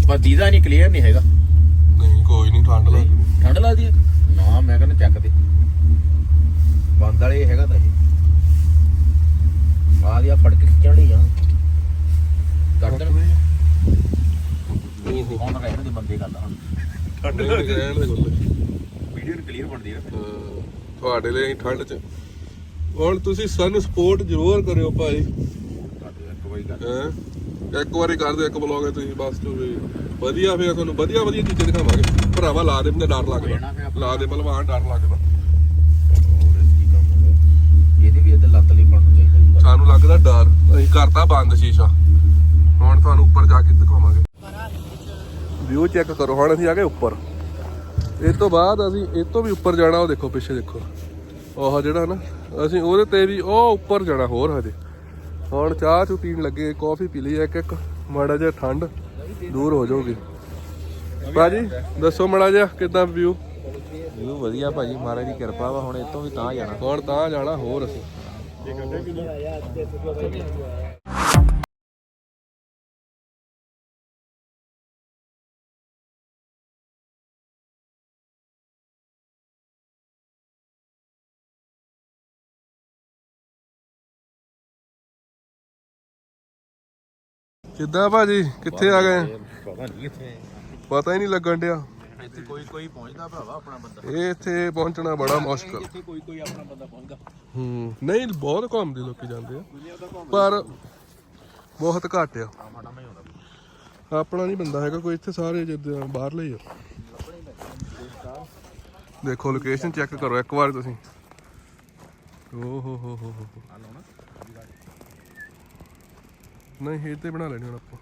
ਪਰ ਦੀਦਾ ਨਹੀਂ ਕਲੀਅਰ ਨਹੀਂ ਹੈਗਾ। ਨਹੀਂ ਕੋਈ ਨਹੀਂ ਠੰਡ ਲੱਗਦੀ ਠੰਡ ਲੱਗਦੀ ਹੈ ਨਾ ਮੈਂ ਕਹਿੰਦਾ ਚੱਕ ਦੇ। ਬੰਦ ਵਾਲੇ ਇਹ ਹੈਗਾ ਤਾਂ ਇਹ। ਆ ਦੀ ਆ ਫੜ ਕੇ ਚੜੀ ਆ। ਕੱਢ ਦੇਣ ਓਹੋ ਹੁਣ ਰਹਿਣ ਦੇ ਬੰਦੇ ਗੱਲ ਹੁਣ ਠੰਡ ਲੱਗਦੀ ਰਹਿਣ ਦੇ ਕੋਲ ਵੀਡੀਓ ਕਲੀਅਰ ਬਣਦੀ ਹੈ ਹਾਂ, ਤੁਹਾਡੇ ਲਈ ਅਸੀਂ ਠੰਡ ਚ ਹੁਣ ਤੁਸੀਂ ਸਾਨੂੰ ਸਪੋਰਟ ਜ਼ਰੂਰ ਕਰਿਓ ਭਾਈ। ਇੱਕ ਵਾਰੀ ਗੱਲ ਹੈਂ? ਇੱਕ ਵਾਰੀ ਕਰ ਦਿਓ ਇੱਕ ਬਲੌਗ ਹੈ ਤੁਸੀਂ ਬਸ ਵੀ। ਵਧੀਆ ਫੇਰ ਤੁਹਾਨੂੰ ਵਧੀਆ ਵਧੀਆ ਚੀਜ਼ਾਂ ਦਿਖਾਵਾਂਗੇ। ਭਰਾਵਾ ਲਾ ਦੇ ਮੈਨੂੰ ਡਰ ਲੱਗਦਾ। ਲਾ ਦੇ ਭਲਵਾਨ ਡਰ ਲੱਗਦਾ। ਇਹਦੇ ਵੀ ਲੱਤ ਲਈ ਪੜਨਾ ਚਾਹੀਦਾ ਸਾਨੂੰ ਲੱਗਦਾ ਡਰ। ਅਸੀਂ ਕਰਤਾ ਬੰਦ ਸ਼ੀਸ਼ਾ। ਹੁਣ ਤੁਹਾਨੂੰ ਉੱਪਰ ਜਾ ਕੇ ਦਿਖਾਵਾਂਗੇ। ਵਿਊ ਚੈੱਕ ਕਰੋ। ਹੁਣ ਅਸੀਂ ਆ ਗਏ ਉੱਪਰ। ਇਸ ਤੋਂ ਬਾਅਦ ਅਸੀਂ ਇਹ ਤੋਂ ਵੀ ਉੱਪਰ ਜਾਣਾ ਉਹ ਦੇਖੋ ਪਿੱਛੇ ਦੇਖੋ। ਉਹ ਜਿਹੜਾ ਨਾ ਅਸੀਂ ਉਹਦੇ ਤੇ ਵੀ ਉਹ ਉੱਪਰ ਜਾਣਾ ਹੋਰ ਹਜੇ। ਹੁਣ ਚਾਹ ਚੂ ਪੀਣ ਲੱਗੇ ਕਾਫੀ ਪੀ ਲਈ ਇੱਕ ਇੱਕ। ਮਾੜਾ ਜਿਹਾ ਠੰਡ ਦੂਰ ਹੋ ਜਾਊਗੀ। ਭਾਜੀ ਦੱਸੋ ਮਾੜਾ ਜਿਹਾ ਕਿਦਾਂ ਵਿਊ ਵੀਊ ਵਧੀਆ ਭਾਜੀ ਮਹਾਰਾਜ ਦੀ ਕਿਰਪਾ ਵਾ ਹੁਣ ਇਤੋਂ ਵੀ ਤਾਂ ਜਾਣਾ। ਹੁਣ ਤਾਂ ਜਾਣਾ ਹੋਰ ਅਸੀਂ। ਕਿੱਦਾਂ ਭਾਜੀ? ਕਿੱਥੇ ਆ ਗਏ? ਪਤਾ ਨਹੀਂ ਕਿੱਥੇ ਪਤਾ ਹੀ ਨਹੀਂ ਲੱਗਣ ਡਿਆ। ਇੱਥੇ ਕੋਈ ਕੋਈ ਪਹੁੰਚਦਾ ਭਰਾਵਾ ਆਪਣਾ ਬੰਦਾ। ਇਹ ਇੱਥੇ ਪਹੁੰਚਣਾ ਬੜਾ ਮੁਸ਼ਕਲ। ਇੱਥੇ ਕੋਈ ਕੋਈ ਆਪਣਾ ਬੰਦਾ ਪਹੁੰਚਦਾ। ਹੂੰ ਨਹੀਂ ਬਹੁਤ ਘੁੰਮਦੇ ਲੋਕੀ ਜਾਂਦੇ ਆ। ਪਰ ਬਹੁਤ ਘੱਟ ਆ। ਆਪਣਾ ਨਹੀਂ ਬੰਦਾ ਹੈਗਾ ਕੋਈ ਇੱਥੇ ਸਾਰੇ ਜਿੱਦਾਂ ਬਾਹਰਲੇ ਹੀ ਆ। ਦੇਖੋ ਲੋਕੇਸ਼ਨ ਚੈੱਕ ਕਰੋ ਇੱਕ ਵਾਰ ਤੁਸੀਂ। ਓ ਹੋ ਹੋ ਹੋ ਹੋ ਨਹੀਂ ਇਹ ਤੇ ਬਣਾ ਲੈਣੀ ਹੁਣ ਆਪਾਂ।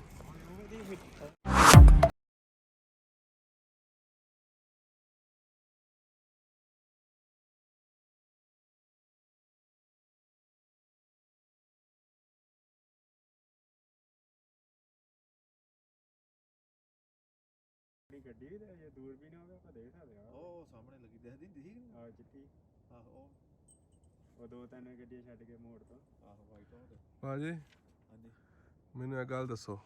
ਉਹ ਸਾਹਮਣੇ ਲੱਗੀ ਦਿਖਦੀ ਹੁੰਦੀ ਸੀ। ਆ ਚਿੱਟੀ। ਆਹੋ ਉਹ। ਦੋ ਤਿੰਨ ਗੱਡੀਆਂ ਛੱਡ ਕੇ ਮੋੜ ਤੋਂ। ਆਹੋ ਵਾਈਟ ਹੋ ਬਾਜੀ ਹਾਂਜੀ। ਮੈਨੂੰ ਇਹ ਗੱਲ ਦੱਸੋ।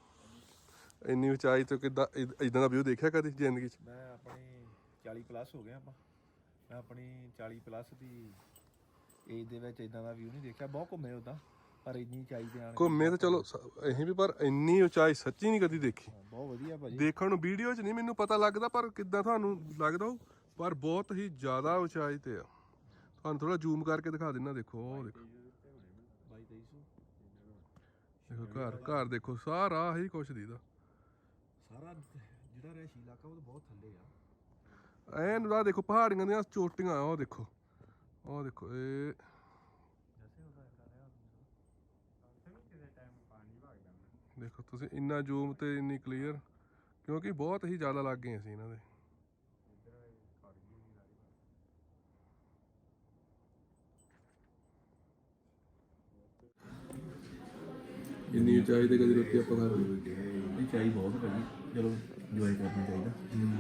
ਇੰਨੀ ਉਚਾਈ ਤੋਂ ਕਿੱਦਾਂ ਇਦਾਂ ਦਾ ਵਿਊ ਦੇਖਿਆ ਕਦੀ ਜ਼ਿੰਦਗੀ 'ਚ? ਮੈਂ ਆਪਣੀ 40 ਪਲੱਸ ਹੋ ਗਿਆ ਆਪਾਂ। ਮੈਂ ਆਪਣੀ 40 ਪਲੱਸ ਦੀ ਏਜ ਦੇ ਵਿੱਚ ਇਦਾਂ ਦਾ ਵਿਊ ਨਹੀਂ ਦੇਖਿਆ। ਬਹੁਤ ਘੁੰਮੇ ਉਦਾਂ ਪਰ ਇੰਨੀ ਚਾਈ ਤੇ ਆਣ ਘੁੰਮੇ ਤਾਂ ਚਲੋ ਅਸੀਂ ਵੀ ਪਰ ਇੰਨੀ ਉਚਾਈ ਸੱਚੀ ਨਹੀਂ ਕਦੀ ਦੇਖੀ। ਬਹੁਤ ਵਧੀਆ ਭਾਜੀ। ਦੇਖਣ ਨੂੰ ਵੀਡੀਓ 'ਚ ਨਹੀਂ ਮੈਨੂੰ ਪਤਾ ਲੱਗਦਾ ਪਰ ਕਿੱਦਾਂ ਤੁਹਾਨੂੰ ਲੱਗਦਾ ਉਹ? ਪਰ ਬਹੁਤ ਹੀ ਜ਼ਿਆਦਾ ਉਚਾਈ ਤੇ ਆ। ਤੁਹਾਨੂੰ ਥੋੜਾ ਜ਼ੂਮ ਕਰਕੇ ਦਿਖਾ ਦਿੰਨਾ ਦੇਖੋ ਉਹ ਦੇਖੋ। 22 2300 ਦੇਖੋ ਘਰ ਘਰ ਦੇਖੋ ਸਾਰਾ ਹੀ ਕੁਛ ਦੀਦਾ। ਸਾਰਾ ਜਿਹੜਾ ਰਹਿਸ਼ੀ ਇਲਾਕਾ ਉਹ ਤਾਂ ਬਹੁਤ ਥੱਲੇ ਆ। ਐਨ ਆ ਦੇਖੋ ਪਹਾੜੀਆਂ ਦੀਆਂ ਚੋਟੀਆਂ ਉਹ ਦੇਖੋ। ਉਹ ਦੇਖੋ ਇਹ ਦੇਖੋ ਤੁਸੀਂ ਇੰਨਾ ਜ਼ੂਮ ਤੇ ਇੰਨੀ ਕਲੀਅਰ ਕਿਉਂਕਿ ਬਹੁਤ ਹੀ ਜ਼ਿਆਦਾ ਲੱਗ ਗਏ ਅਸੀਂ ਇਹਨਾਂ ਦੇ। ਇੰਨੀ ਉਚਾਈ ਤੇ ਕਦੀ ਰੋਟੀ ਆਪਾਂ ਖਾਦੇ ਇਹ ਚਾਈ ਬਹੁਤ ਭਾਜੀ ਚਲੋ ਇੰਜੋਏ ਕਰਨਾ ਚਾਹੀਦਾ।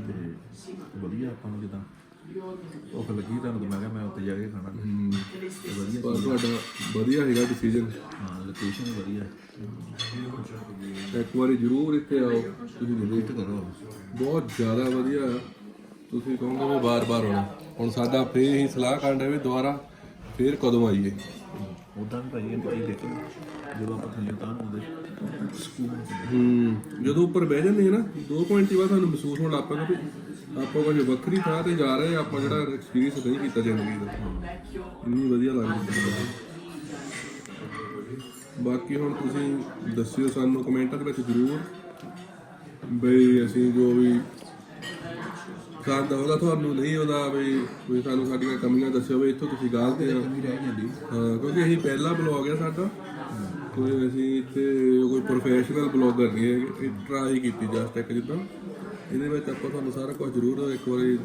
ਤੇ ਵਧੀਆ ਆਪਾਂ ਨੂੰ ਜਿੱਦਾਂ ਭੁੱਖ ਲੱਗੀ ਤੁਹਾਨੂੰ ਤਾਂ ਮੈਂ ਕਿਹਾ ਮੈਂ ਉੱਥੇ ਜਾ ਕੇ ਖਾਣਾ। ਤੇ ਵਧੀਆ ਪਰ ਤੁਹਾਡਾ ਵਧੀਆ ਹੈਗਾ ਡਿਸੀਜਨ ਹਾਂ ਲੋਕੇਸ਼ਨ ਵਧੀਆ ਇੱਕ ਵਾਰੀ ਜ਼ਰੂਰ ਇੱਥੇ ਆਓ। ਤੁਸੀਂ ਵਿਜ਼ਿਟ ਕਰੋ। ਬਹੁਤ ਜ਼ਿਆਦਾ ਵਧੀਆ। ਤੁਸੀਂ ਕਹੋਗੇ ਵੀ ਬਾਰ-ਬਾਰ ਆਉਣਾ। ਹੁਣ ਸਾਡਾ ਫੇਰ ਹੀ ਸਲਾਹ ਕਰਨ ਰਹੇ ਵੀ ਦੁਬਾਰਾ ਫੇਰ ਕਦੋਂ ਆਈਏ? ਉਦਾਂ ਵੀ ਭਾਜੀ ਇਹ ਦੇਖੋ। ਜਦੋਂ ਆਪਾਂ ਥੱਲੇ ਤਾਂ ਹੁੰਦੇ ਸਕੂਲ ਹੂੰ। ਜਦੋਂ ਉੱਪਰ ਬਹਿ ਜਾਂਦੇ ਹਾਂ ਨਾ 2 ਪੁਆਇੰਟ ਹੀ ਬਾਅਦ ਤੁਹਾਨੂੰ ਮਹਿਸੂਸ ਹੋਣ ਲੱਗ ਪੈਂਦਾ ਵੀ ਆਪਾਂ ਕੁਝ ਵੱਖਰੀ ਥਾਂ ਤੇ ਜਾ ਰਹੇ ਹਾਂ, ਆਪਾਂ ਜਿਹੜਾ ਐਕਸਪੀਰੀਅੰਸ ਨਹੀਂ ਕੀਤਾ ਜ਼ਿੰਦਗੀ ਦਾ। ਇੰਨੀ ਵਧੀਆ ਲੱਗਦੀ ਹੈ ਬਾਕੀ ਹੁਣ ਤੁਸੀਂ ਦੱਸਿਓ ਸਾਨੂੰ ਕਮੈਂਟਾਂ ਦੇ ਵਿੱਚ ਜ਼ਰੂਰ ਬਈ ਅਸੀਂ ਜੋ ਵੀ ਪਸੰਦ ਆਉਂਦਾ ਤੁਹਾਨੂੰ ਨਹੀਂ ਆਉਂਦਾ ਵੀ ਕੋਈ ਸਾਨੂੰ ਸਾਡੀਆਂ ਕਮੀਆਂ ਦੱਸਿਓ ਵੀ ਇੱਥੋਂ ਤੁਸੀਂ ਗਲਤ ਆ ਵੀ ਰਹਿ ਜਾਂਦੀ। ਹਾਂ ਕਿਉਂਕਿ ਅਸੀਂ ਪਹਿਲਾ ਬਲੌਗ ਹੈ ਸਾਡਾ। ਕੋਈ ਅਸੀਂ ਇੱਥੇ ਕੋਈ ਪ੍ਰੋਫੈਸ਼ਨਲ ਬਲੌਗਰ ਨਹੀਂ ਹੈ ਟਰਾਈ ਕੀਤੀ ਜਸਟ ਇੱਕ ਜਿੱਦਾਂ। ਇਹਦੇ ਵਿੱਚ ਆਪਾਂ ਤੁਹਾਨੂੰ ਸਾਰਾ ਕੁਝ ਜ਼ਰੂਰ ਇੱਕ ਵਾਰੀ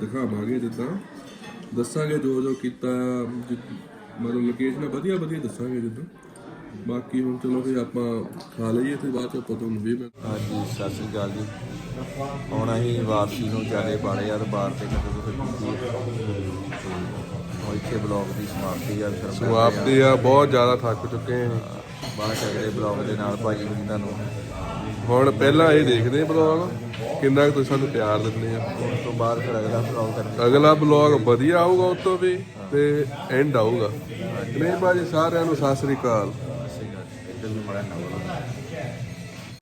ਦਿਖਾਵਾਂਗੇ ਜਿੱਦਾਂ। ਦੱਸਾਂਗੇ ਜੋ ਜੋ ਕੀਤਾ ਜਿ- ਮਤਲਬ ਲੋਕੇਸ਼ਨ ਵਧੀਆ ਵਧੀਆ ਦੱਸਾਂਗੇ ਜਿੱਦਾਂ। ਬਾਕੀ ਹੁਣ ਚਲੋ ਫਿਰ ਆਪਾਂ ਖਾ ਲਈਏ ਤੇ ਬਾਅਦ ਚ ਆਪਾਂ ਤੁਹਾਨੂੰ ਵੀ ਮੈਂ ਹਾਂਜੀ ਸਤਿ ਸ੍ਰੀ ਅਕਾਲ ਜੀ। ਹੁਣ ਅਸੀਂ ਵਾਪਸੀ ਨੂੰ ਚਾਲੇ ਪਾੜੇ ਤੇ ਬਾਹਰ ਤੇ ਕਦੋਂ ਫਿਰ ਉਹ ਇੱਥੇ ਬਲੌਗ ਦੀ ਸਮਾਪਤੀ ਆ ਫਿਰ ਸਮਾਪਤੀ ਆ ਬਹੁਤ ਜ਼ਿਆਦਾ ਥੱਕ ਚੁੱਕੇ ਹਾਂ ਬਾਅਦ ਅਗਲੇ ਬਲੌਗ ਦੇ ਨਾਲ ਭਾਜੀ ਹੁਣਾਂ ਨੂੰ ਹੁਣ ਪਹਿਲਾਂ ਇਹ ਦੇਖਦੇ ਬਲੌਗ ਕਿੰਨਾ ਕੁ ਤੁਸੀਂ ਸਾਨੂੰ ਪਿਆਰ ਦਿੰਦੇ ਆ। ਉਸ ਤੋਂ ਬਾਅਦ ਫਿਰ ਅਗਲਾ ਬਲੌਗ ਕਰਾਂਗੇ ਅਗਲਾ ਬਲੌਗ ਵਧੀਆ ਆਊਗਾ ਉਸ ਤੋਂ ਵੀ ਤੇ ਐਂਡ ਆਊਗਾ। ਨਹੀਂ ਬਾਜੀ ਸਾਰਿਆਂ ਨੂੰ ਸਤਿ ਸ੍ਰੀ ਅਕਾਲ। ਵੀ ਮੜਾ ਨਾ